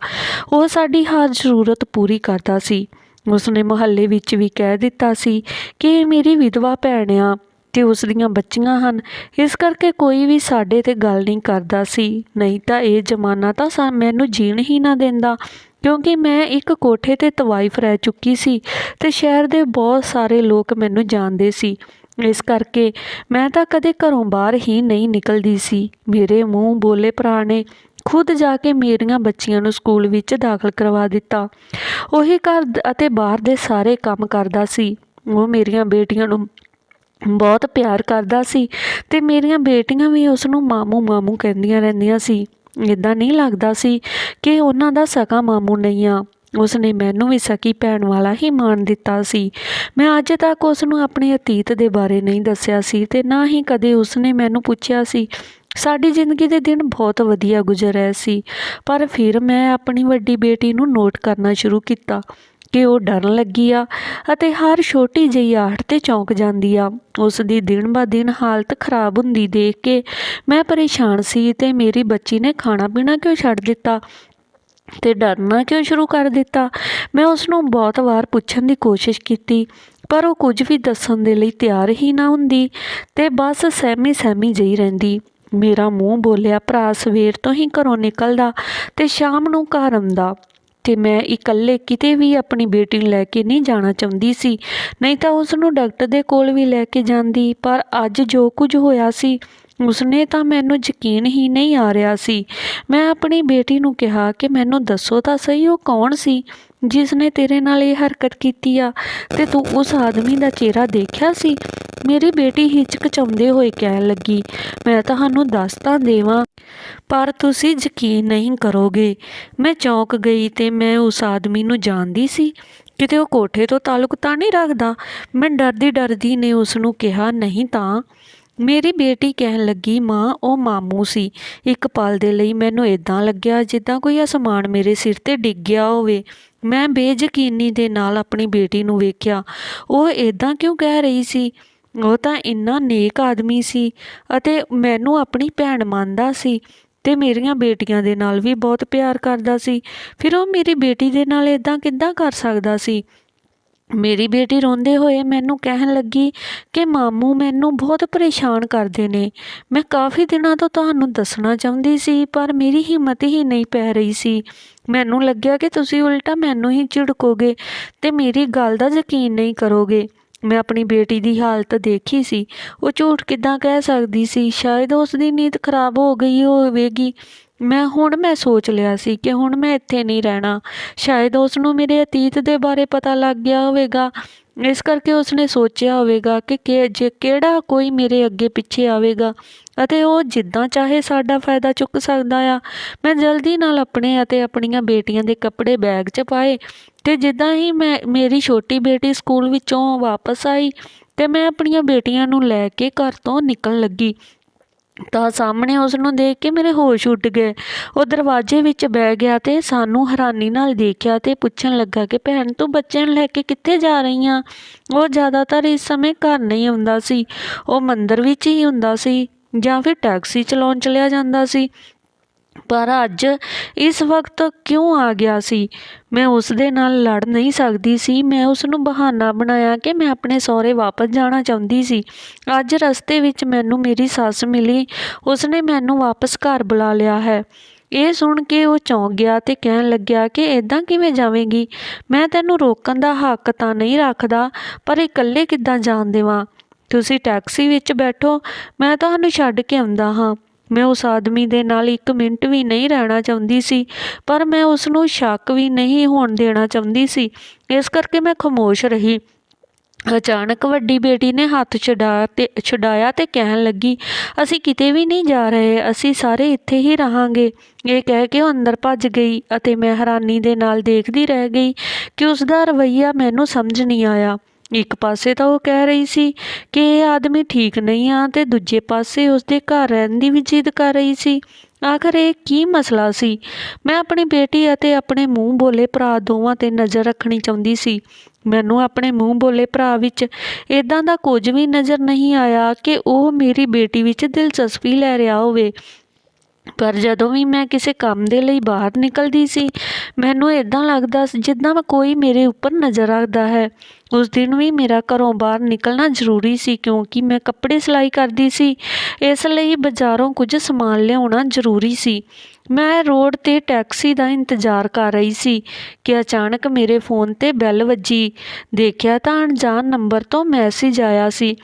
ਉਹ ਸਾਡੀ ਹਰ ਜ਼ਰੂਰਤ ਪੂਰੀ ਕਰਦਾ ਸੀ। ਉਸਨੇ ਮੁਹੱਲੇ ਵਿੱਚ ਵੀ ਕਹਿ ਦਿੱਤਾ ਸੀ ਕਿ ਇਹ ਮੇਰੀ ਵਿਧਵਾ ਭੈਣ ਆ ਤੇ ਉਸ ਦੀਆਂ ਬੱਚੀਆਂ ਹਨ। ਇਸ ਕਰਕੇ ਕੋਈ ਵੀ ਸਾਡੇ ਤੇ ਗੱਲ ਨਹੀਂ ਕਰਦਾ ਸੀ। ਨਹੀਂ ਤਾਂ ਇਹ ਜ਼ਮਾਨਾ ਤਾਂ ਸਾ ਮੈਨੂੰ ਜੀਣ ਹੀ ਨਾ ਦਿੰਦਾ, ਕਿਉਂਕਿ ਮੈਂ ਇੱਕ ਕੋਠੇ ਤੇ ਤਵਾਈਫ ਰਹਿ ਚੁੱਕੀ ਸੀ ਤੇ ਸ਼ਹਿਰ ਦੇ ਬਹੁਤ ਸਾਰੇ ਲੋਕ ਮੈਨੂੰ ਜਾਣਦੇ ਸੀ। ਇਸ ਕਰਕੇ ਮੈਂ ਤਾਂ ਕਦੇ ਘਰੋਂ ਬਾਹਰ ਹੀ ਨਹੀਂ ਨਿਕਲਦੀ ਸੀ। ਮੇਰੇ ਮੂੰਹ ਬੋਲੇ ਭਰਾ ਨੇ ਖੁਦ ਜਾ ਕੇ ਮੇਰੀਆਂ ਬੱਚੀਆਂ ਨੂੰ ਸਕੂਲ ਵਿੱਚ ਦਾਖਲ ਕਰਵਾ ਦਿੱਤਾ। ਉਹੀ ਘਰ ਅਤੇ ਬਾਹਰ ਦੇ ਸਾਰੇ ਕੰਮ ਕਰਦਾ ਸੀ। ਉਹ ਮੇਰੀਆਂ ਬੇਟੀਆਂ ਨੂੰ ਬਹੁਤ ਪਿਆਰ ਕਰਦਾ ਸੀ ਤੇ ਮੇਰੀਆਂ ਬੇਟੀਆਂ ਵੀ ਉਸ ਨੂੰ ਮਾਮੂ ਮਾਮੂ ਕਹਿੰਦੀਆਂ ਰਹਿੰਦੀਆਂ ਸੀ। ਇਦਾਂ ਨਹੀਂ ਲੱਗਦਾ ਸੀ ਕਿ ਉਹਨਾਂ ਦਾ ਸਕਾ ਮਾਮੂ ਨਹੀਂ ਆ। ਉਸ ਨੇ ਮੈਨੂੰ ਵੀ ਸਕੀ ਭੈਣ ਵਾਲਾ ਹੀ ਮਾਣ ਦਿੱਤਾ ਸੀ। ਮੈਂ ਅੱਜ ਤੱਕ ਉਸ ਨੂੰ ਆਪਣੇ ਅਤੀਤ ਦੇ ਬਾਰੇ ਨਹੀਂ ਦੱਸਿਆ ਸੀ ਤੇ ਨਾ ਹੀ ਕਦੇ ਉਸ ਨੇ ਮੈਨੂੰ ਪੁੱਛਿਆ ਸੀ, ਸਾਡੀ ਜ਼ਿੰਦਗੀ ਦੇ ਦਿਨ ਬਹੁਤ ਵਧੀਆ ਗੁਜ਼ਰ ਰਹੇ ਸੀ, ਪਰ ਫਿਰ ਮੈਂ ਆਪਣੀ ਵੱਡੀ ਬੇਟੀ ਨੂੰ ਨੋਟ ਕਰਨਾ ਸ਼ੁਰੂ ਕੀਤਾ। ਕਿ ਉਹ ਡਰਨ ਲੱਗੀ ਆ ਅਤੇ ਹਰ ਛੋਟੀ ਜਿਹੀ ਆਹਟ ਤੇ ਚੌਂਕ ਜਾਂਦੀ ਆ। ਉਸ ਦੀ ਦਿਨ ਬਾ ਦਿਨ ਹਾਲਤ ਖਰਾਬ ਹੁੰਦੀ ਦੇਖ ਕੇ ਮੈਂ ਪਰੇਸ਼ਾਨ ਸੀ ਤੇ ਮੇਰੀ ਬੱਚੀ ਨੇ ਖਾਣਾ ਪੀਣਾ ਕਿਉਂ ਛੱਡ ਦਿੱਤਾ ਤੇ ਡਰਨਾ ਕਿਉਂ ਸ਼ੁਰੂ ਕਰ ਦਿੱਤਾ? ਮੈਂ ਉਸ ਨੂੰ ਬਹੁਤ ਵਾਰ ਪੁੱਛਣ ਦੀ ਕੋਸ਼ਿਸ਼ ਕੀਤੀ, ਪਰ ਉਹ ਕੁਝ ਵੀ ਦੱਸਣ ਦੇ ਲਈ ਤਿਆਰ ਹੀ ਨਾ ਹੁੰਦੀ ਤੇ ਬਸ ਸਹਿਮੀ ਸਹਿਮੀ ਜਿਹੀ ਰਹਿੰਦੀ। ਮੇਰਾ ਮੂੰਹ ਬੋਲਿਆ, ਭਰਾ ਸਵੇਰ ਤੋਂ ਹੀ ਘਰੋਂ ਨਿਕਲਦਾ ਤੇ ਸ਼ਾਮ ਨੂੰ ਘਰ ਆਉਂਦਾ। ਤੇ ਮੈਂ ਇਕੱਲੇ ਕਿਤੇ ਵੀ ਆਪਣੀ ਬੇਟੀ ਨੂੰ ਲੈ ਕੇ ਨਹੀਂ ਜਾਣਾ ਚਾਹੁੰਦੀ ਸੀ। ਨਹੀਂ ਤਾਂ ਉਸ ਨੂੰ ਡਾਕਟਰ ਦੇ ਕੋਲ ਵੀ ਲੈ ਕੇ ਜਾਂਦੀ, ਪਰ ਅੱਜ ਜੋ ਕੁਝ ਹੋਇਆ ਸੀ ਉਸਨੇ ਤਾਂ ਮੈਨੂੰ ਯਕੀਨ ਹੀ ਨਹੀਂ ਆ ਰਿਹਾ ਸੀ। ਮੈਂ ਆਪਣੀ ਬੇਟੀ ਨੂੰ ਕਿਹਾ ਕਿ ਮੈਨੂੰ ਦੱਸੋ ਤਾਂ ਸਹੀ ਉਹ ਕੌਣ ਸੀ ਜਿਸ ਨੇ ਤੇਰੇ ਨਾਲ ਇਹ ਹਰਕਤ ਕੀਤੀ ਆ ਤੇ ਤੂੰ ਉਸ ਆਦਮੀ ਦਾ ਚਿਹਰਾ ਦੇਖਿਆ ਸੀ? ਮੇਰੀ ਬੇਟੀ ਹਿਚਕਚਾਉਂਦੇ ਹੋਏ ਕਹਿਣ ਲੱਗੀ, ਮੈਂ ਤੁਹਾਨੂੰ ਦੱਸ ਤਾਂ ਦੇਵਾਂ, ਪਰ ਤੁਸੀਂ ਯਕੀਨ ਨਹੀਂ ਕਰੋਗੇ। ਮੈਂ ਚੌਂਕ ਗਈ ਤੇ ਮੈਂ ਉਸ ਆਦਮੀ ਨੂੰ ਜਾਣਦੀ ਸੀ। ਕਿਤੇ ਉਹ ਕੋਠੇ ਤੋਂ ਤਾਲੁਕ ਤਾਂ ਨਹੀਂ ਰੱਖਦਾ? ਮੈਂ ਡਰਦੀ ਡਰਦੀ ਨੇ ਉਸ ਨੂੰ ਕਿਹਾ, ਨਹੀਂ ਤਾਂ। ਮੇਰੀ ਬੇਟੀ ਕਹਿਣ ਲੱਗੀ, ਮਾਂ, ਉਹ ਮਾਮੂ ਸੀ। ਇੱਕ ਪਲ ਦੇ ਲਈ ਮੈਨੂੰ ਇਦਾਂ ਲੱਗਿਆ ਜਿੱਦਾਂ ਕੋਈ ਅਸਮਾਨ ਮੇਰੇ ਸਿਰ ਤੇ ਡਿੱਗ ਗਿਆ ਹੋਵੇ। ਮੈਂ ਬੇਯਕੀਨੀ ਦੇ ਨਾਲ ਆਪਣੀ ਬੇਟੀ ਨੂੰ ਵੇਖਿਆ। ਉਹ ਇਦਾਂ ਕਿਉਂ ਕਹਿ ਰਹੀ ਸੀ? ਉਹ ਤਾਂ ਇੰਨਾ ਨੇਕ ਆਦਮੀ ਸੀ ਅਤੇ ਮੈਨੂੰ ਆਪਣੀ ਭੈਣ ਮੰਨਦਾ ਸੀ ਤੇ ਮੇਰੀਆਂ ਬੇਟੀਆਂ ਦੇ ਨਾਲ ਵੀ ਬਹੁਤ ਪਿਆਰ ਕਰਦਾ ਸੀ। ਫਿਰ ਉਹ ਮੇਰੀ ਬੇਟੀ ਦੇ ਨਾਲ ਇਦਾਂ ਕਿੱਦਾਂ ਕਰ ਸਕਦਾ ਸੀ? ਮੇਰੀ ਬੇਟੀ ਰੋਂਦੇ ਹੋਏ ਮੈਨੂੰ ਕਹਿਣ ਲੱਗੀ ਕਿ ਮਾਮੂ ਮੈਨੂੰ ਬਹੁਤ ਪਰੇਸ਼ਾਨ ਕਰਦੇ ਨੇ। ਮੈਂ ਕਾਫੀ ਦਿਨਾਂ ਤੋਂ ਤੁਹਾਨੂੰ ਦੱਸਣਾ ਚਾਹੁੰਦੀ ਸੀ, ਪਰ ਮੇਰੀ ਹਿੰਮਤ ਹੀ ਨਹੀਂ ਪੈ ਰਹੀ ਸੀ। ਮੈਨੂੰ ਲੱਗਿਆ ਕਿ ਤੁਸੀਂ ਉਲਟਾ ਮੈਨੂੰ ਹੀ ਝਿੜਕੋਗੇ ਤੇ ਮੇਰੀ ਗੱਲ ਦਾ ਯਕੀਨ ਨਹੀਂ ਕਰੋਗੇ। ਮੈਂ ਆਪਣੀ ਬੇਟੀ ਦੀ ਹਾਲਤ ਦੇਖੀ ਸੀ। ਉਹ ਝੂਠ ਕਿੱਦਾਂ ਕਹਿ ਸਕਦੀ ਸੀ? ਸ਼ਾਇਦ ਉਸ ਦੀ ਨੀਂਦ ਖਰਾਬ ਹੋ ਗਈ ਹੋਵੇਗੀ। ਮੈਂ ਹੁਣ ਮੈਂ ਸੋਚ ਲਿਆ ਸੀ ਕਿ ਹੁਣ ਮੈਂ ਇੱਥੇ ਨਹੀਂ ਰਹਿਣਾ। ਸ਼ਾਇਦ ਉਸ ਨੂੰ ਮੇਰੇ ਅਤੀਤ ਦੇ ਬਾਰੇ ਪਤਾ ਲੱਗ ਗਿਆ ਹੋਵੇਗਾ। ਇਸ ਕਰਕੇ ਉਸਨੇ ਸੋਚਿਆ ਹੋਵੇਗਾ ਕਿ ਕਿ ਜੇ ਕਿਹੜਾ ਕੋਈ ਮੇਰੇ ਅੱਗੇ ਪਿੱਛੇ ਆਵੇਗਾ ਅਤੇ ਉਹ ਜਿੱਦਾਂ ਚਾਹੇ ਸਾਡਾ ਫਾਇਦਾ ਚੁੱਕ ਸਕਦਾ ਆ, ਮੈਂ ਜਲਦੀ ਨਾਲ ਆਪਣੇ ਅਤੇ ਆਪਣੀਆਂ ਬੇਟੀਆਂ ਦੇ ਕੱਪੜੇ ਬੈਗ 'ਚ ਪਾਏ ਤੇ ਜਿੱਦਾਂ ਹੀ ਮੈਂ ਮੇਰੀ ਛੋਟੀ ਬੇਟੀ ਸਕੂਲ ਵਿੱਚੋਂ ਵਾਪਸ ਆਈ ਤੇ ਮੈਂ ਆਪਣੀਆਂ ਬੇਟੀਆਂ ਨੂੰ ਲੈ ਕੇ ਘਰ ਤੋਂ ਨਿਕਲਣ ਲੱਗੀ ਤਾਂ ਸਾਹਮਣੇ ਉਸ ਨੂੰ ਦੇਖ ਕੇ ਮੇਰੇ ਹੋਸ਼ ਉੱਡ ਗਏ। ਉਹ ਦਰਵਾਜ਼ੇ ਵਿੱਚ ਬਹਿ ਗਿਆ ਤੇ ਸਾਨੂੰ ਹੈਰਾਨੀ ਨਾਲ ਦੇਖਿਆ ਤੇ ਪੁੱਛਣ ਲੱਗਾ ਕਿ ਭੈਣ ਤੂੰ ਬੱਚਿਆਂ ਨੂੰ ਲੈ ਕੇ ਕਿੱਥੇ ਜਾ ਰਹੀ ਆ? ਉਹ ਜ਼ਿਆਦਾਤਰ ਇਸ ਸਮੇਂ ਘਰ ਨਹੀਂ ਆਉਂਦਾ ਸੀ। ਉਹ ਮੰਦਰ ਵਿੱਚ ਹੀ ਹੁੰਦਾ ਸੀ ਜਾਂ ਫਿਰ ਟੈਕਸੀ ਚਲਾਉਣ ਚਲਿਆ ਜਾਂਦਾ ਸੀ। ਪਰ ਅੱਜ ਇਸ ਵਕਤ ਕਿਉਂ ਆ ਗਿਆ ਸੀ? ਮੈਂ ਉਸ ਦੇ ਨਾਲ ਲੜ ਨਹੀਂ ਸਕਦੀ ਸੀ। ਮੈਂ ਉਸ ਨੂੰ ਬਹਾਨਾ ਬਣਾਇਆ ਕਿ ਮੈਂ ਆਪਣੇ ਸਹੁਰੇ ਵਾਪਸ ਜਾਣਾ ਚਾਹੁੰਦੀ ਸੀ। ਅੱਜ ਰਸਤੇ ਵਿੱਚ ਮੈਨੂੰ ਮੇਰੀ ਸੱਸ ਮਿਲੀ। ਉਸਨੇ ਮੈਨੂੰ ਵਾਪਸ ਘਰ ਬੁਲਾ ਲਿਆ ਹੈ। ਇਹ ਸੁਣ ਕੇ ਉਹ ਚੌਂਕ ਗਿਆ ਤੇ ਕਹਿਣ ਲੱਗਿਆ ਕਿ ਇਦਾਂ ਕਿਵੇਂ ਜਾਵੇਂਗੀ? ਮੈਂ ਤੈਨੂੰ ਰੋਕਣ ਦਾ ਹੱਕ ਤਾਂ ਨਹੀਂ ਰੱਖਦਾ, ਪਰ ਇਕੱਲੇ ਕਿੱਦਾਂ ਜਾਣ ਦੇਵਾਂ? ਤੁਸੀਂ ਟੈਕਸੀ ਵਿੱਚ ਬੈਠੋ, ਮੈਂ ਤੁਹਾਨੂੰ ਛੱਡ ਕੇ ਆਉਂਦਾ ਹਾਂ। ਮੈਂ ਉਸ ਆਦਮੀ ਦੇ ਨਾਲ ਇੱਕ ਮਿੰਟ ਵੀ ਨਹੀਂ ਰਹਿਣਾ ਚਾਹੁੰਦੀ ਸੀ, ਪਰ ਮੈਂ ਉਸ ਨੂੰ ਸ਼ੱਕ ਵੀ ਨਹੀਂ ਹੋਣ ਦੇਣਾ ਚਾਹੁੰਦੀ ਸੀ। ਇਸ ਕਰਕੇ ਮੈਂ ਖਾਮੋਸ਼ ਰਹੀ। ਅਚਾਨਕ ਵੱਡੀ ਬੇਟੀ ਨੇ ਹੱਥ ਛਡਾ ਤੇ ਛਡਾਇਆ ਤੇ ਕਹਿਣ ਲੱਗੀ, ਅਸੀਂ ਕਿਤੇ ਵੀ ਨਹੀਂ ਜਾ ਰਹੇ, ਅਸੀਂ ਸਾਰੇ ਇੱਥੇ ਹੀ ਰਹਾਂਗੇ। ਇਹ ਕਹਿ ਕੇ ਉਹ ਅੰਦਰ ਭੱਜ ਗਈ ਅਤੇ ਮੈਂ ਹੈਰਾਨੀ ਦੇ ਨਾਲ ਦੇਖਦੀ ਰਹਿ ਗਈ ਕਿ ਉਸ ਦਾ ਰਵੱਈਆ ਮੈਨੂੰ ਸਮਝ ਨਹੀਂ ਆਇਆ। ਇੱਕ ਪਾਸੇ ਤਾਂ ਉਹ ਕਹਿ ਰਹੀ ਸੀ ਕਿ ਇਹ ਆਦਮੀ ਠੀਕ ਨਹੀਂ ਆ ਤੇ ਦੂਜੇ ਪਾਸੇ ਉਸਦੇ ਘਰ ਰਹਿਣ ਦੀ ਵੀ ਜਿੱਦ ਕਰ ਰਹੀ ਸੀ। ਆਖਰ ਇਹ ਕੀ ਮਸਲਾ ਸੀ? ਮੈਂ ਆਪਣੀ ਬੇਟੀ ਅਤੇ ਆਪਣੇ ਮੂੰਹ ਬੋਲੇ ਭਰਾ ਦੋਵਾਂ ਤੇ ਨਜ਼ਰ ਰੱਖਣੀ ਚਾਹੁੰਦੀ ਸੀ। ਮੈਨੂੰ ਆਪਣੇ ਮੂੰਹ ਬੋਲੇ ਭਰਾ ਵਿੱਚ ਇਦਾਂ ਦਾ ਕੁਝ ਵੀ ਨਜ਼ਰ ਨਹੀਂ ਆਇਆ ਕਿ ਉਹ ਮੇਰੀ ਬੇਟੀ ਵਿੱਚ ਦਿਲਚਸਪੀ ਲੈ ਰਿਹਾ ਹੋਵੇ। ਪਰ ਜਦੋਂ ਵੀ ਮੈਂ ਕਿਸੇ ਕੰਮ ਦੇ ਲਈ ਬਾਹਰ ਨਿਕਲਦੀ ਸੀ, ਮੈਨੂੰ ਇਦਾਂ ਲੱਗਦਾ ਸੀ ਜਿੱਦਾਂ ਕੋਈ ਮੇਰੇ ਉੱਪਰ ਨਜ਼ਰ ਰੱਖਦਾ ਹੈ। ਉਸ ਦਿਨ ਵੀ ਮੇਰਾ ਘਰੋਂ ਬਾਹਰ ਨਿਕਲਣਾ ਜ਼ਰੂਰੀ ਸੀ ਕਿਉਂਕਿ ਮੈਂ ਕੱਪੜੇ ਸਿਲਾਈ ਕਰਦੀ ਸੀ। ਇਸ ਲਈ ਬਾਜ਼ਾਰੋਂ ਕੁਝ ਸਮਾਨ ਲਿਆਉਣਾ ਜ਼ਰੂਰੀ ਸੀ। ਮੈਂ ਰੋਡ ਤੇ ਟੈਕਸੀ ਦਾ ਇੰਤਜ਼ਾਰ ਕਰ ਰਹੀ ਸੀ ਕਿ ਅਚਾਨਕ ਮੇਰੇ ਫੋਨ ਤੇ ਬੈਲ ਵੱਜੀ। ਦੇਖਿਆ ਤਾਂ ਅਣਜਾਣ ਨੰਬਰ ਤੋਂ ਮੈਸੇਜ ਆਇਆ ਸੀ।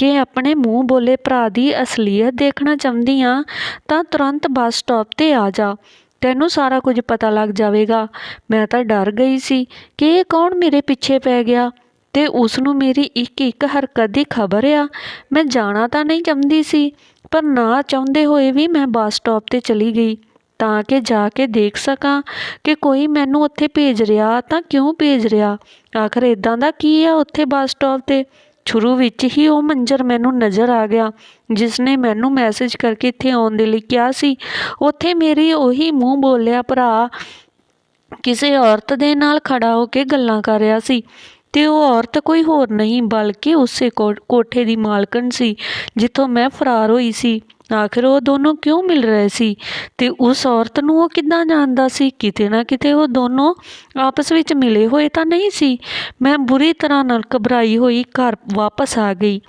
ਕਿ ਆਪਣੇ ਮੂੰਹ ਬੋਲੇ ਭਰਾ ਦੀ ਅਸਲੀਅਤ ਦੇਖਣਾ ਚਾਹੁੰਦੀ ਆ, ਤਾਂ ਤੁਰੰਤ ਬੱਸ ਸਟਾਪ ਤੇ ਆ ਜਾ। ਤੈਨੂੰ ਸਾਰਾ ਕੁਝ ਪਤਾ ਲੱਗ ਜਾਵੇਗਾ। ਮੈਂ ਤਾਂ ਡਰ ਗਈ ਸੀ ਕਿ ਇਹ ਕੌਣ ਮੇਰੇ ਪਿੱਛੇ ਪੈ ਗਿਆ ਤੇ ਉਸ ਨੂੰ ਮੇਰੀ ਇੱਕ ਇੱਕ ਹਰਕਤ ਦੀ ਖਬਰ ਆ। ਮੈਂ ਜਾਣਾ ਤਾਂ ਨਹੀਂ ਚਾਹੁੰਦੀ ਸੀ, ਪਰ ਨਾ ਚਾਹੁੰਦੇ ਹੋਏ ਵੀ ਮੈਂ ਬੱਸ ਸਟਾਪ ਤੇ ਚਲੀ ਗਈ, ਤਾਂ ਕਿ ਜਾ ਕੇ ਦੇਖ ਸਕਾਂ ਕਿ ਕੋਈ ਮੈਨੂੰ ਉੱਥੇ ਭੇਜ ਰਿਹਾ ਤਾਂ ਕਿਉਂ ਭੇਜ ਰਿਹਾ। ਆਖਰ ਇਦਾਂ ਦਾ ਕੀ ਆ ਉੱਥੇ ਬੱਸ ਸਟਾਪ ਤੇ? ਸ਼ੁਰੂ ਵਿੱਚ ਹੀ ਉਹ ਮੰਜ਼ਰ ਮੈਨੂੰ ਨਜ਼ਰ ਆ ਗਿਆ ਜਿਸ ਨੇ ਮੈਨੂੰ ਮੈਸੇਜ ਕਰਕੇ ਇੱਥੇ ਆਉਣ ਦੇ ਲਈ ਕਿਹਾ ਸੀ। ਉੱਥੇ ਮੇਰੀ ਉਹੀ ਮੂੰਹ ਬੋਲਿਆ, ਭਰਾ, ਕਿਸੇ ਔਰਤ ਦੇ ਨਾਲ ਖੜਾ ਹੋ ਕੇ ਗੱਲਾਂ ਕਰ ਰਿਹਾ ਸੀ, ਤੇ ਉਹ ਔਰਤ ਕੋਈ ਹੋਰ ਨਹੀਂ, ਬਲਕਿ ਉਸੇ ਕੋ- ਕੋਠੇ ਦੀ ਮਾਲਕਣ ਸੀ, ਜਿੱਥੋਂ ਮੈਂ ਫਰਾਰ ਹੋਈ ਸੀ। ਆਖਿਰ ਉਹ ਦੋਨੋਂ ਕਿਉਂ ਮਿਲ ਰਹੇ ਸੀ? ਤੇ ਉਸ ਔਰਤ ਨੂੰ ਉਹ ਕਿੱਦਾਂ ਜਾਣਦਾ ਸੀ? ਕਿਤੇ ਨਾ ਕਿਤੇ ਉਹ ਦੋਨੋਂ ਆਪਸ ਵਿੱਚ ਮਿਲੇ ਹੋਏ ਤਾਂ ਨਹੀਂ ਸੀ। ਮੈਂ ਬੁਰੀ ਤਰ੍ਹਾਂ ਨਾਲ ਘਬਰਾਈ ਹੋਈ, ਘਰ ਵਾਪਸ ਆ ਗਈ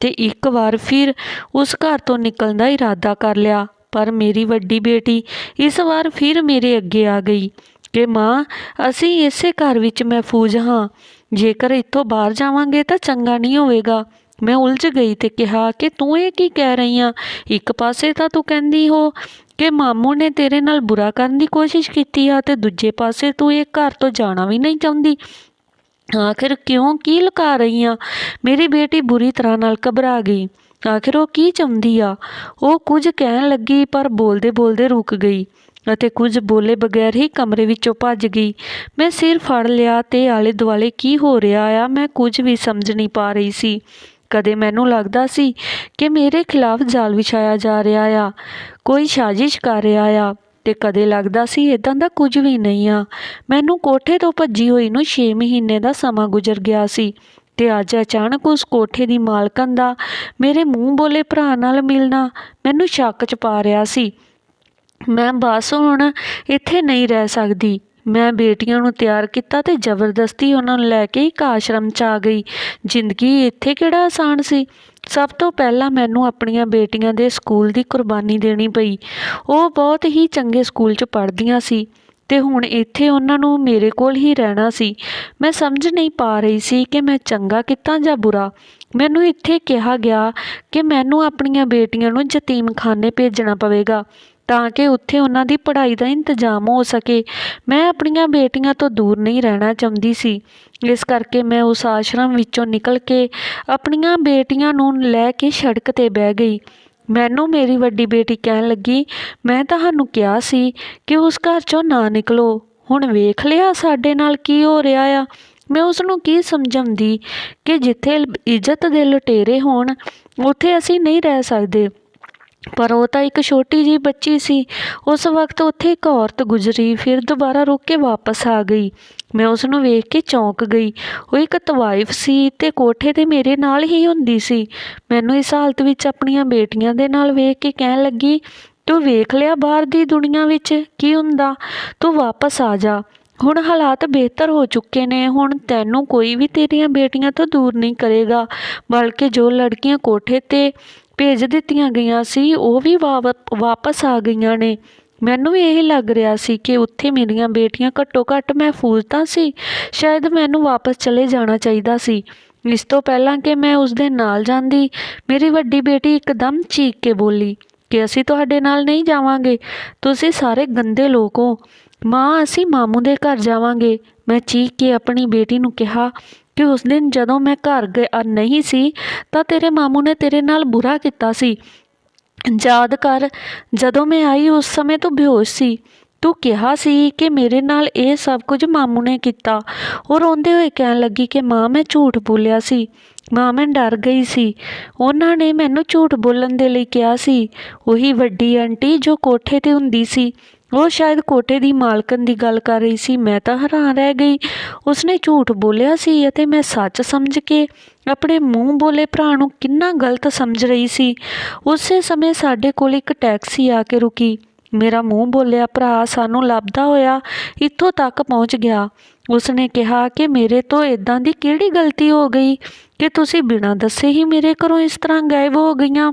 ਤੇ ਇੱਕ ਵਾਰ ਫਿਰ ਉਸ ਘਰ ਤੋਂ ਨਿਕਲਣ ਦਾ ਇਰਾਦਾ ਕਰ ਲਿਆ। ਪਰ ਮੇਰੀ ਵੱਡੀ ਬੇਟੀ ਇਸ ਵਾਰ ਫਿਰ ਮੇਰੇ ਅੱਗੇ ਆ ਗਈ ਕਿ ਮਾਂ, ਅਸੀਂ ਇਸੇ ਘਰ ਵਿੱਚ ਮਹਿਫੂਜ਼ ਹਾਂ। ਜੇਕਰ ਇੱਥੋਂ ਬਾਹਰ ਜਾਵਾਂਗੇ ਤਾਂ ਚੰਗਾ ਨਹੀਂ ਹੋਵੇਗਾ। ਮੈਂ ਉਲਝ ਗਈ ਤੇ ਕਿਹਾ ਕਿ ਤੂੰ ਇਹ ਕੀ ਕਹਿ ਰਹੀ ਆ? ਇੱਕ ਪਾਸੇ ਤਾਂ ਤੂੰ ਕਹਿੰਦੀ ਹੋ ਕਿ ਮਾਮੂ ਨੇ ਤੇਰੇ ਨਾਲ ਬੁਰਾ ਕਰਨ ਦੀ ਕੋਸ਼ਿਸ਼ ਕੀਤੀ ਆ ਤੇ ਦੂਜੇ ਪਾਸੇ ਤੂੰ ਇਹ ਘਰ ਤੋਂ ਜਾਣਾ ਵੀ ਨਹੀਂ ਚਾਹੁੰਦੀ। ਆਖਿਰ ਕਿਉਂ ਕੀ ਲੁਕਾ ਰਹੀ ਆ? ਮੇਰੀ ਬੇਟੀ ਬੁਰੀ ਤਰ੍ਹਾਂ ਨਾਲ ਘਬਰਾ ਗਈ। ਆਖਿਰ ਉਹ ਕੀ ਚਾਹੁੰਦੀ ਆ? ਉਹ ਕੁਝ ਕਹਿਣ ਲੱਗੀ ਪਰ ਬੋਲਦੇ ਬੋਲਦੇ ਰੁਕ ਗਈ ਅਤੇ ਕੁਝ ਬੋਲੇ ਬਗੈਰ ਹੀ ਕਮਰੇ ਵਿੱਚੋਂ ਭੱਜ ਗਈ। ਮੈਂ ਸਿਰ ਫੜ ਲਿਆ ਤੇ ਆਲੇ ਦੁਆਲੇ ਕੀ ਹੋ ਰਿਹਾ ਆ ਮੈਂ ਕੁਝ ਵੀ ਸਮਝ ਨਹੀਂ ਪਾ ਰਹੀ ਸੀ। ਕਦੇ ਮੈਨੂੰ ਲੱਗਦਾ ਸੀ ਕਿ ਮੇਰੇ ਖਿਲਾਫ ਜਾਲ ਵਿਛਾਇਆ ਜਾ ਰਿਹਾ ਆ, ਕੋਈ ਸਾਜ਼ਿਸ਼ ਕਰ ਰਿਹਾ ਆ ਤੇ ਕਦੇ ਲੱਗਦਾ ਸੀ ਇਦਾਂ ਦਾ ਕੁਝ ਵੀ ਨਹੀਂ ਆ। ਮੈਨੂੰ ਕੋਠੇ ਤੋਂ ਭੱਜੀ ਹੋਈ ਨੂੰ 6 ਮਹੀਨੇ ਦਾ ਸਮਾਂ ਗੁਜ਼ਰ ਗਿਆ ਸੀ ਤੇ ਅੱਜ ਅਚਾਨਕ ਉਸ ਕੋਠੇ ਦੀ ਮਾਲਕਨ ਦਾ ਮੇਰੇ ਮੂੰਹ ਬੋਲੇ ਭਰਾ ਨਾਲ ਮਿਲਣਾ ਮੈਨੂੰ ਸ਼ੱਕ ਚ ਪਾ ਰਿਹਾ ਸੀ। ਮੈਂ ਬਸ ਹੁਣ ਇੱਥੇ ਨਹੀਂ ਰਹਿ ਸਕਦੀ। ਮੈਂ ਬੇਟੀਆਂ ਨੂੰ ਤਿਆਰ ਕੀਤਾ ਤੇ ਜ਼ਬਰਦਸਤੀ ਉਹਨਾਂ ਨੂੰ ਲੈ ਕੇ ਇੱਕ ਆਸ਼ਰਮ 'ਚ ਆ ਗਈ। ਜ਼ਿੰਦਗੀ ਇੱਥੇ ਕਿਹੜਾ ਆਸਾਨ ਸੀ? ਸਭ ਤੋਂ ਪਹਿਲਾਂ ਮੈਨੂੰ ਆਪਣੀਆਂ ਬੇਟੀਆਂ ਦੇ ਸਕੂਲ ਦੀ ਕੁਰਬਾਨੀ ਦੇਣੀ ਪਈ। ਉਹ ਬਹੁਤ ਹੀ ਚੰਗੇ ਸਕੂਲ 'ਚ ਪੜ੍ਹਦੀਆਂ ਸੀ ਤੇ ਹੁਣ ਇੱਥੇ ਉਹਨਾਂ ਨੂੰ ਮੇਰੇ ਕੋਲ ਹੀ ਰਹਿਣਾ ਸੀ। ਮੈਂ ਸਮਝ ਨਹੀਂ ਪਾ ਰਹੀ ਸੀ ਕਿ ਮੈਂ ਚੰਗਾ ਕੀਤਾ ਜਾਂ ਬੁਰਾ। ਮੈਨੂੰ ਇੱਥੇ ਕਿਹਾ ਗਿਆ ਕਿ ਮੈਨੂੰ ਆਪਣੀਆਂ ਬੇਟੀਆਂ ਨੂੰ ਯਤੀਮਖਾਨੇ ਭੇਜਣਾ ਪਵੇਗਾ। ਤਾਂ ਕਿ ਉੱਥੇ ਉਹਨਾਂ ਦੀ ਪੜ੍ਹਾਈ ਦਾ ਇੰਤਜ਼ਾਮ ਹੋ ਸਕੇ। ਮੈਂ ਆਪਣੀਆਂ ਬੇਟੀਆਂ ਤੋਂ ਦੂਰ ਨਹੀਂ ਰਹਿਣਾ ਚਾਹੁੰਦੀ ਸੀ। ਇਸ ਕਰਕੇ ਮੈਂ ਉਸ ਆਸ਼ਰਮ ਵਿੱਚੋਂ ਨਿਕਲ ਕੇ ਆਪਣੀਆਂ ਬੇਟੀਆਂ ਨੂੰ ਲੈ ਕੇ ਸੜਕ ਤੇ ਬਹਿ ਗਈ। ਮੈਨੂੰ ਮੇਰੀ ਵੱਡੀ ਬੇਟੀ ਕਹਿਣ ਲੱਗੀ, ਮੈਂ ਤੁਹਾਨੂੰ ਕਿਹਾ ਸੀ ਕਿ ਉਸ ਘਰ ਚੋਂ ਨਾ ਨਿਕਲੋ। ਹੁਣ ਵੇਖ ਲਿਆ ਸਾਡੇ ਨਾਲ ਕੀ ਹੋ ਰਿਹਾ ਆ। ਮੈਂ ਉਸ ਨੂੰ ਕੀ ਸਮਝਾਉਂਦੀ ਕਿ ਜਿੱਥੇ ਇੱਜ਼ਤ ਦੇ ਲੁਟੇਰੇ ਹੋਣ, ਉੱਥੇ ਅਸੀਂ ਨਹੀਂ ਰਹਿ ਸਕਦੇ। ਪਰ ਉਹ ਤਾਂ ਇੱਕ ਛੋਟੀ ਜਿਹੀ ਬੱਚੀ ਸੀ। ਉਸ ਵਕਤ ਉੱਥੇ ਇੱਕ ਔਰਤ ਗੁਜ਼ਰੀ, ਫਿਰ ਦੁਬਾਰਾ ਰੁਕ ਕੇ ਵਾਪਸ ਆ ਗਈ। ਮੈਂ ਉਸ ਨੂੰ ਵੇਖ ਕੇ ਚੌਂਕ ਗਈ। ਉਹ ਇੱਕ ਤਵਾਈਫ ਸੀ ਤੇ ਕੋਠੇ ਤੇ ਮੇਰੇ ਨਾਲ ਹੀ ਹੁੰਦੀ ਸੀ। ਮੈਨੂੰ ਇਸ ਹਾਲਤ ਵਿੱਚ ਆਪਣੀਆਂ ਬੇਟੀਆਂ ਦੇ ਨਾਲ ਵੇਖ ਕੇ ਕਹਿਣ ਲੱਗੀ, ਤੂੰ ਵੇਖ ਲਿਆ ਬਾਹਰ ਦੀ ਦੁਨੀਆ ਵਿੱਚ, ਕੀ ਹੁੰਦਾ? ਤੂੰ ਵਾਪਸ ਆ ਜਾ। ਹੁਣ ਹਾਲਾਤ ਬਿਹਤਰ ਹੋ ਚੁੱਕੇ ਨੇ। ਹੁਣ ਤੈਨੂੰ ਕੋਈ ਵੀ ਤੇਰੀਆਂ ਬੇਟੀਆਂ ਤੋਂ ਦੂਰ ਨਹੀਂ ਕਰੇਗਾ, ਬਲਕਿ ਜੋ ਲੜਕੀਆਂ ਕੋਠੇ ਤੇ ਭੇਜ ਦਿੱਤੀਆਂ ਗਈਆਂ ਸੀ, ਉਹ ਵੀ ਵਾਵ- ਵਾਪਸ ਆ ਗਈਆਂ ਨੇ। ਮੈਨੂੰ ਵੀ ਇਹ ਲੱਗ ਰਿਹਾ ਸੀ ਕਿ ਉੱਥੇ ਮੇਰੀਆਂ ਬੇਟੀਆਂ ਘੱਟੋ ਘੱਟ ਮਹਿਫੂਜ਼ ਤਾਂ ਸੀ, ਸ਼ਾਇਦ ਮੈਨੂੰ ਵਾਪਸ ਚਲੇ ਜਾਣਾ ਚਾਹੀਦਾ ਸੀ। ਇਸ ਤੋਂ ਪਹਿਲਾਂ ਕਿ ਮੈਂ ਉਸ ਦੇ ਨਾਲ ਜਾਂਦੀ, ਮੇਰੀ ਵੱਡੀ ਬੇਟੀ ਇੱਕਦਮ ਚੀਕ ਕੇ ਬੋਲੀ, ਕਿ ਅਸੀਂ ਤੁਹਾਡੇ ਨਾਲ ਨਹੀਂ ਜਾਵਾਂਗੇ, ਤੁਸੀਂ ਸਾਰੇ ਗੰਦੇ ਲੋਕ ਹੋ। ਮਾਂ, ਅਸੀਂ ਮਾਮੂ ਦੇ ਘਰ ਜਾਵਾਂਗੇ। ਮੈਂ ਚੀਕ ਕੇ ਆਪਣੀ ਬੇਟੀ ਨੂੰ ਕਿਹਾ ਕਿ ਉਸ ਦਿਨ ਜਦੋਂ ਮੈਂ ਘਰ ਗਿਆ ਨਹੀਂ ਸੀ, ਤਾਂ ਤੇਰੇ ਮਾਮੂ ਨੇ ਤੇਰੇ ਨਾਲ ਬੁਰਾ ਕੀਤਾ ਸੀ। ਯਾਦ ਕਰ, ਜਦੋਂ ਮੈਂ ਆਈ ਉਸ ਸਮੇਂ ਤੂੰ ਬੇਹੋਸ਼ ਸੀ। ਤੂੰ ਕਿਹਾ ਸੀ ਕਿ ਮੇਰੇ ਨਾਲ ਇਹ ਸਭ ਕੁਝ ਮਾਮੂ ਨੇ ਕੀਤਾ। ਉਹ ਰੋਂਦੇ ਹੋਏ ਕਹਿਣ ਲੱਗੀ ਕਿ ਮਾਂ, ਮੈਂ ਝੂਠ ਬੋਲਿਆ ਸੀ। ਮਾਂ, ਮੈਂ ਡਰ ਗਈ ਸੀ। ਉਹਨਾਂ ਨੇ ਮੈਨੂੰ ਝੂਠ ਬੋਲਣ ਦੇ ਲਈ ਕਿਹਾ ਸੀ। ਉਹੀ ਵੱਡੀ ਆਂਟੀ ਜੋ ਕੋਠੇ ਤੇ ਹੁੰਦੀ ਸੀ। ਉਹ ਸ਼ਾਇਦ ਕੋਠੇ ਦੀ ਮਾਲਕਨ ਦੀ ਗੱਲ ਕਰ ਰਹੀ ਸੀ, ਮੈਂ ਤਾਂ ਹੈਰਾਨ ਰਹਿ ਗਈ। ਉਸਨੇ ਝੂਠ ਬੋਲਿਆ ਸੀ ਅਤੇ ਮੈਂ ਸੱਚ ਸਮਝ ਕੇ ਆਪਣੇ ਮੂੰਹ ਬੋਲੇ ਭਰਾ ਨੂੰ ਕਿੰਨਾ ਗਲਤ ਸਮਝ ਰਹੀ ਸੀ। ਉਸੇ ਸਮੇਂ ਸਾਡੇ ਕੋਲ ਇੱਕ ਟੈਕਸੀ ਆ ਕੇ ਰੁਕੀ। ਮੇਰਾ ਮੂੰਹ ਬੋਲਿਆ, ਭਰਾ, ਸਾਨੂੰ ਲੱਭਦਾ ਹੋਇਆ ਇੱਥੋਂ ਤੱਕ ਪਹੁੰਚ ਗਿਆ। ਉਸਨੇ ਕਿਹਾ ਕਿ ਮੇਰੇ ਤੋਂ ਇਦਾਂ ਦੀ ਕਿਹੜੀ ਗਲਤੀ ਹੋ ਗਈ ਕਿ ਤੁਸੀਂ ਬਿਨਾਂ ਦੱਸੇ ਹੀ ਮੇਰੇ ਘਰੋਂ ਇਸ ਤਰ੍ਹਾਂ ਗਾਇਬ ਹੋ ਗਈਆਂ?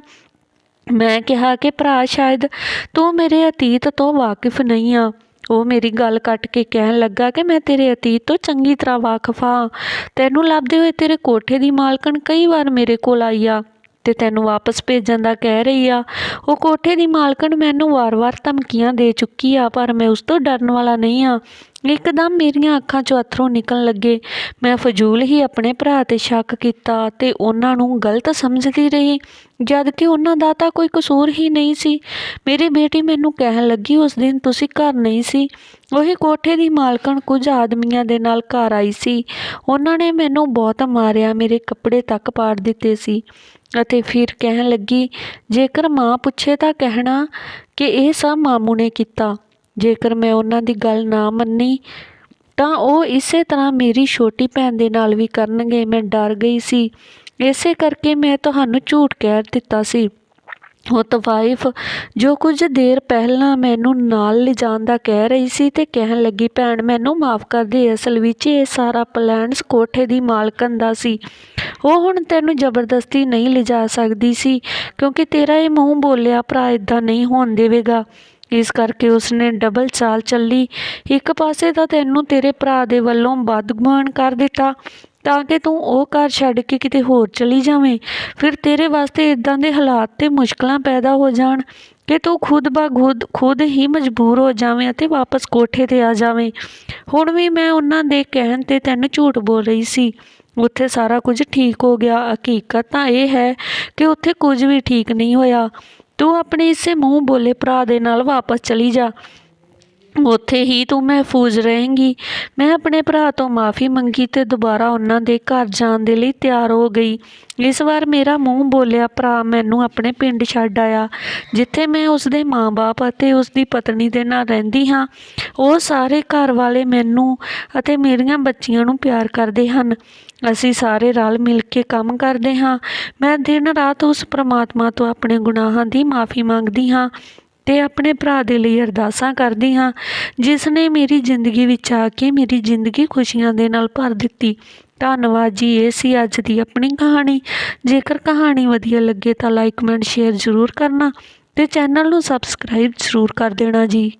ਮੈਂ ਕਿਹਾ ਕਿ ਭਰਾ, ਸ਼ਾਇਦ ਤੂੰ ਮੇਰੇ ਅਤੀਤ ਤੋਂ ਵਾਕਿਫ ਨਹੀਂ ਆ। ਉਹ ਮੇਰੀ ਗੱਲ ਕੱਟ ਕੇ ਕਹਿਣ ਲੱਗਾ ਕਿ ਮੈਂ ਤੇਰੇ ਅਤੀਤ ਤੋਂ ਚੰਗੀ ਤਰ੍ਹਾਂ ਵਾਕਿਫ ਹਾਂ। ਤੈਨੂੰ ਲੱਭਦੇ ਹੋਏ ਤੇਰੇ ਕੋਠੇ ਦੀ ਮਾਲਕਣ ਕਈ ਵਾਰ ਮੇਰੇ ਕੋਲ ਆਈ ਆ। ਤੇ ਤੈਨੂੰ ਵਾਪਸ ਭੇਜਣ ਦਾ ਕਹਿ ਰਹੀ ਆ। ਉਹ ਕੋਠੇ ਦੀ ਮਾਲਕਣ ਮੈਨੂੰ ਵਾਰ-ਵਾਰ ਧਮਕੀਆਂ ਦੇ ਚੁੱਕੀ ਆ, ਪਰ ਮੈਂ ਉਸ ਤੋਂ ਡਰਨ ਵਾਲਾ ਨਹੀਂ ਆ। ਇੱਕਦਮ ਮੇਰੀਆਂ ਅੱਖਾਂ 'ਚੋਂ ਅਥਰੂ ਨਿਕਲਣ ਲੱਗੇ। ਮੈਂ ਫਜ਼ੂਲ ਹੀ ਆਪਣੇ ਭਰਾ ਤੇ ਸ਼ੱਕ ਕੀਤਾ ਤੇ ਉਹਨਾਂ ਨੂੰ ਗਲਤ ਸਮਝਦੀ ਰਹੀ। ਜਦ ਕਿ ਉਹਨਾਂ ਦਾ ਤਾਂ ਕੋਈ ਕਸੂਰ ਹੀ ਨਹੀਂ ਸੀ। ਮੇਰੀ ਬੇਟੀ ਮੈਨੂੰ ਕਹਿਣ ਲੱਗੀ, ਉਸ ਦਿਨ ਤੁਸੀਂ ਘਰ ਨਹੀਂ ਸੀ। ਉਹੀ ਕੋਠੇ ਦੀ ਮਾਲਕਣ ਕੁਝ ਆਦਮੀਆਂ ਦੇ ਨਾਲ ਘਰ ਆਈ ਸੀ। ਉਹਨਾਂ ਨੇ ਮੈਨੂੰ ਬਹੁਤ ਮਾਰਿਆ, ਮੇਰੇ ਕੱਪੜੇ ਤੱਕ ਪਾੜ ਦਿੱਤੇ ਸੀ। ਅਤੇ ਫਿਰ ਕਹਿਣ ਲੱਗੀ, ਜੇਕਰ ਮਾਂ ਪੁੱਛੇ ਤਾਂ ਕਹਿਣਾ ਕਿ ਇਹ ਸਭ ਮਾਮੂ ਨੇ ਕੀਤਾ। ਜੇਕਰ ਮੈਂ ਉਹਨਾਂ ਦੀ ਗੱਲ ਨਾ ਮੰਨੀ, ਤਾਂ ਉਹ ਇਸੇ ਤਰ੍ਹਾਂ ਮੇਰੀ ਛੋਟੀ ਭੈਣ ਦੇ ਨਾਲ ਵੀ ਕਰਨਗੇ। ਮੈਂ ਡਰ ਗਈ ਸੀ। ਇਸੇ ਕਰਕੇ ਮੈਂ ਤੁਹਾਨੂੰ ਝੂਠ ਕਹਿ ਦਿੱਤਾ ਸੀ। ਉਹ ਤਵਾਇਫ ਜੋ ਕੁਝ ਦੇਰ ਪਹਿਲਾਂ ਮੈਨੂੰ ਨਾਲ ਲਿਜਾਣ ਦਾ ਕਹਿ ਰਹੀ ਸੀ ਤੇ ਕਹਿਣ ਲੱਗੀ, ਭੈਣ, ਮੈਨੂੰ ਮਾਫ ਕਰ ਦੇ, ਅਸਲ ਵਿੱਚ ਇਹ ਸਾਰਾ ਪਲੈਨਸ ਕੋਠੇ ਦੀ ਮਾਲਕਨ ਦਾ ਸੀ। ਉਹ ਹੁਣ ਤੈਨੂੰ ਜ਼ਬਰਦਸਤੀ ਨਹੀਂ ਲਿਜਾ ਸਕਦੀ ਸੀ, ਕਿਉਂਕਿ ਤੇਰਾ ਇਹ ਮੂੰਹ ਬੋਲਿਆ, ਭਰਾ ਇਦਾਂ ਨਹੀਂ ਹੋਣ ਦੇਵੇਗਾ। ਇਸ ਕਰਕੇ ਉਸਨੇ ਡਬਲ ਚਾਲ ਚੱਲੀ। ਇੱਕ ਪਾਸੇ ਤਾਂ ਤੈਨੂੰ ਤੇਰੇ ਭਰਾ ਦੇ ਵੱਲੋਂ ਬਦਗੁਮਾਨ ਕਰ ਦਿੱਤਾ ਤਾਂ ਕਿ ਤੂੰ ਉਹ ਘਰ ਛੱਡ ਕੇ ਕਿਤੇ ਹੋਰ ਚਲੀ ਜਾਵੇਂ। ਫਿਰ ਤੇਰੇ ਵਾਸਤੇ ਇਦਾਂ ਦੇ ਹਾਲਾਤ ਤੇ ਮੁਸ਼ਕਲਾਂ ਪੈਦਾ ਹੋ ਜਾਣ ਕਿ ਤੂੰ ਖੁਦ ਬਾ ਖੁਦ ਖੁਦ ਹੀ ਮਜਬੂਰ ਹੋ ਜਾਵੇਂ ਅਤੇ ਵਾਪਸ ਕੋਠੇ ਤੇ ਆ ਜਾਵੇਂ। ਹੁਣ ਵੀ ਮੈਂ ਉਹਨਾਂ ਦੇ ਕਹਿਣ ਤੇ ਤੈਨੂੰ ਝੂਠ ਬੋਲ ਰਹੀ ਸੀ। ਉੱਥੇ ਸਾਰਾ ਕੁਝ ਠੀਕ ਹੋ ਗਿਆ। ਹਕੀਕਤ ਤਾਂ ਇਹ ਹੈ ਕਿ ਉੱਥੇ ਕੁਝ ਵੀ ਠੀਕ ਨਹੀਂ ਹੋਇਆ। ਤੂੰ ਆਪਣੇ ਇਸੇ ਮੂੰਹ ਬੋਲੇ ਭਰਾ ਦੇ ਨਾਲ ਵਾਪਸ ਚਲੀ ਜਾ। ਉੱਥੇ ਹੀ ਤੂੰ ਮਹਿਫੂਜ਼ ਰਹੇਂਗੀ। ਮੈਂ ਆਪਣੇ ਭਰਾ ਤੋਂ ਮਾਫੀ ਮੰਗੀ ਤੇ ਦੁਬਾਰਾ ਉਹਨਾਂ ਦੇ ਘਰ ਜਾਣ ਦੇ ਲਈ ਤਿਆਰ ਹੋ ਗਈ। ਇਸ ਵਾਰ ਮੇਰਾ ਮੂੰਹ ਬੋਲਿਆ, ਭਰਾ, ਮੈਨੂੰ ਆਪਣੇ ਪਿੰਡ ਛੱਡ ਆਇਆ। ਜਿੱਥੇ ਮੈਂ ਉਸ ਦੇ ਮਾਂ-ਬਾਪ ਅਤੇ ਉਸ ਦੀ ਪਤਨੀ ਦੇ ਨਾਲ ਰਹਿੰਦੀ ਹਾਂ, ਉਹ ਸਾਰੇ ਘਰ ਵਾਲੇ ਮੈਨੂੰ ਅਤੇ ਮੇਰੀਆਂ ਬੱਚੀਆਂ ਨੂੰ ਪਿਆਰ ਕਰਦੇ ਹਨ। ਅਸੀਂ ਸਾਰੇ ਰਲ ਮਿਲ ਕੇ ਕੰਮ ਕਰਦੇ ਹਾਂ। ਮੈਂ ਦਿਨ ਰਾਤ ਉਸ ਪ੍ਰਮਾਤਮਾ ਤੋਂ ਆਪਣੇ ਗੁਨਾਹਾਂ ਦੀ ਮਾਫੀ ਮੰਗਦੀ ਹਾਂ। ਅਤੇ ਆਪਣੇ ਭਰਾ ਦੇ ਲਈ ਅਰਦਾਸਾਂ ਕਰਦੀ ਹਾਂ, ਜਿਸ ਨੇ ਮੇਰੀ ਜ਼ਿੰਦਗੀ ਵਿੱਚ ਆ ਕੇ ਮੇਰੀ ਜ਼ਿੰਦਗੀ ਖੁਸ਼ੀਆਂ ਦੇ ਨਾਲ ਭਰ ਦਿੱਤੀ। ਧੰਨਵਾਦ ਜੀ, ਇਹ ਸੀ ਅੱਜ ਦੀ ਆਪਣੀ ਕਹਾਣੀ। ਜੇਕਰ ਕਹਾਣੀ ਵਧੀਆ ਲੱਗੇ ਤਾਂ ਲਾਈਕ ਕਮੈਂਟ ਸ਼ੇਅਰ ਜ਼ਰੂਰ ਕਰਨਾ ਤੇ ਚੈਨਲ ਨੂੰ ਸਬਸਕ੍ਰਾਈਬ ਜ਼ਰੂਰ ਕਰ ਦੇਣਾ ਜੀ।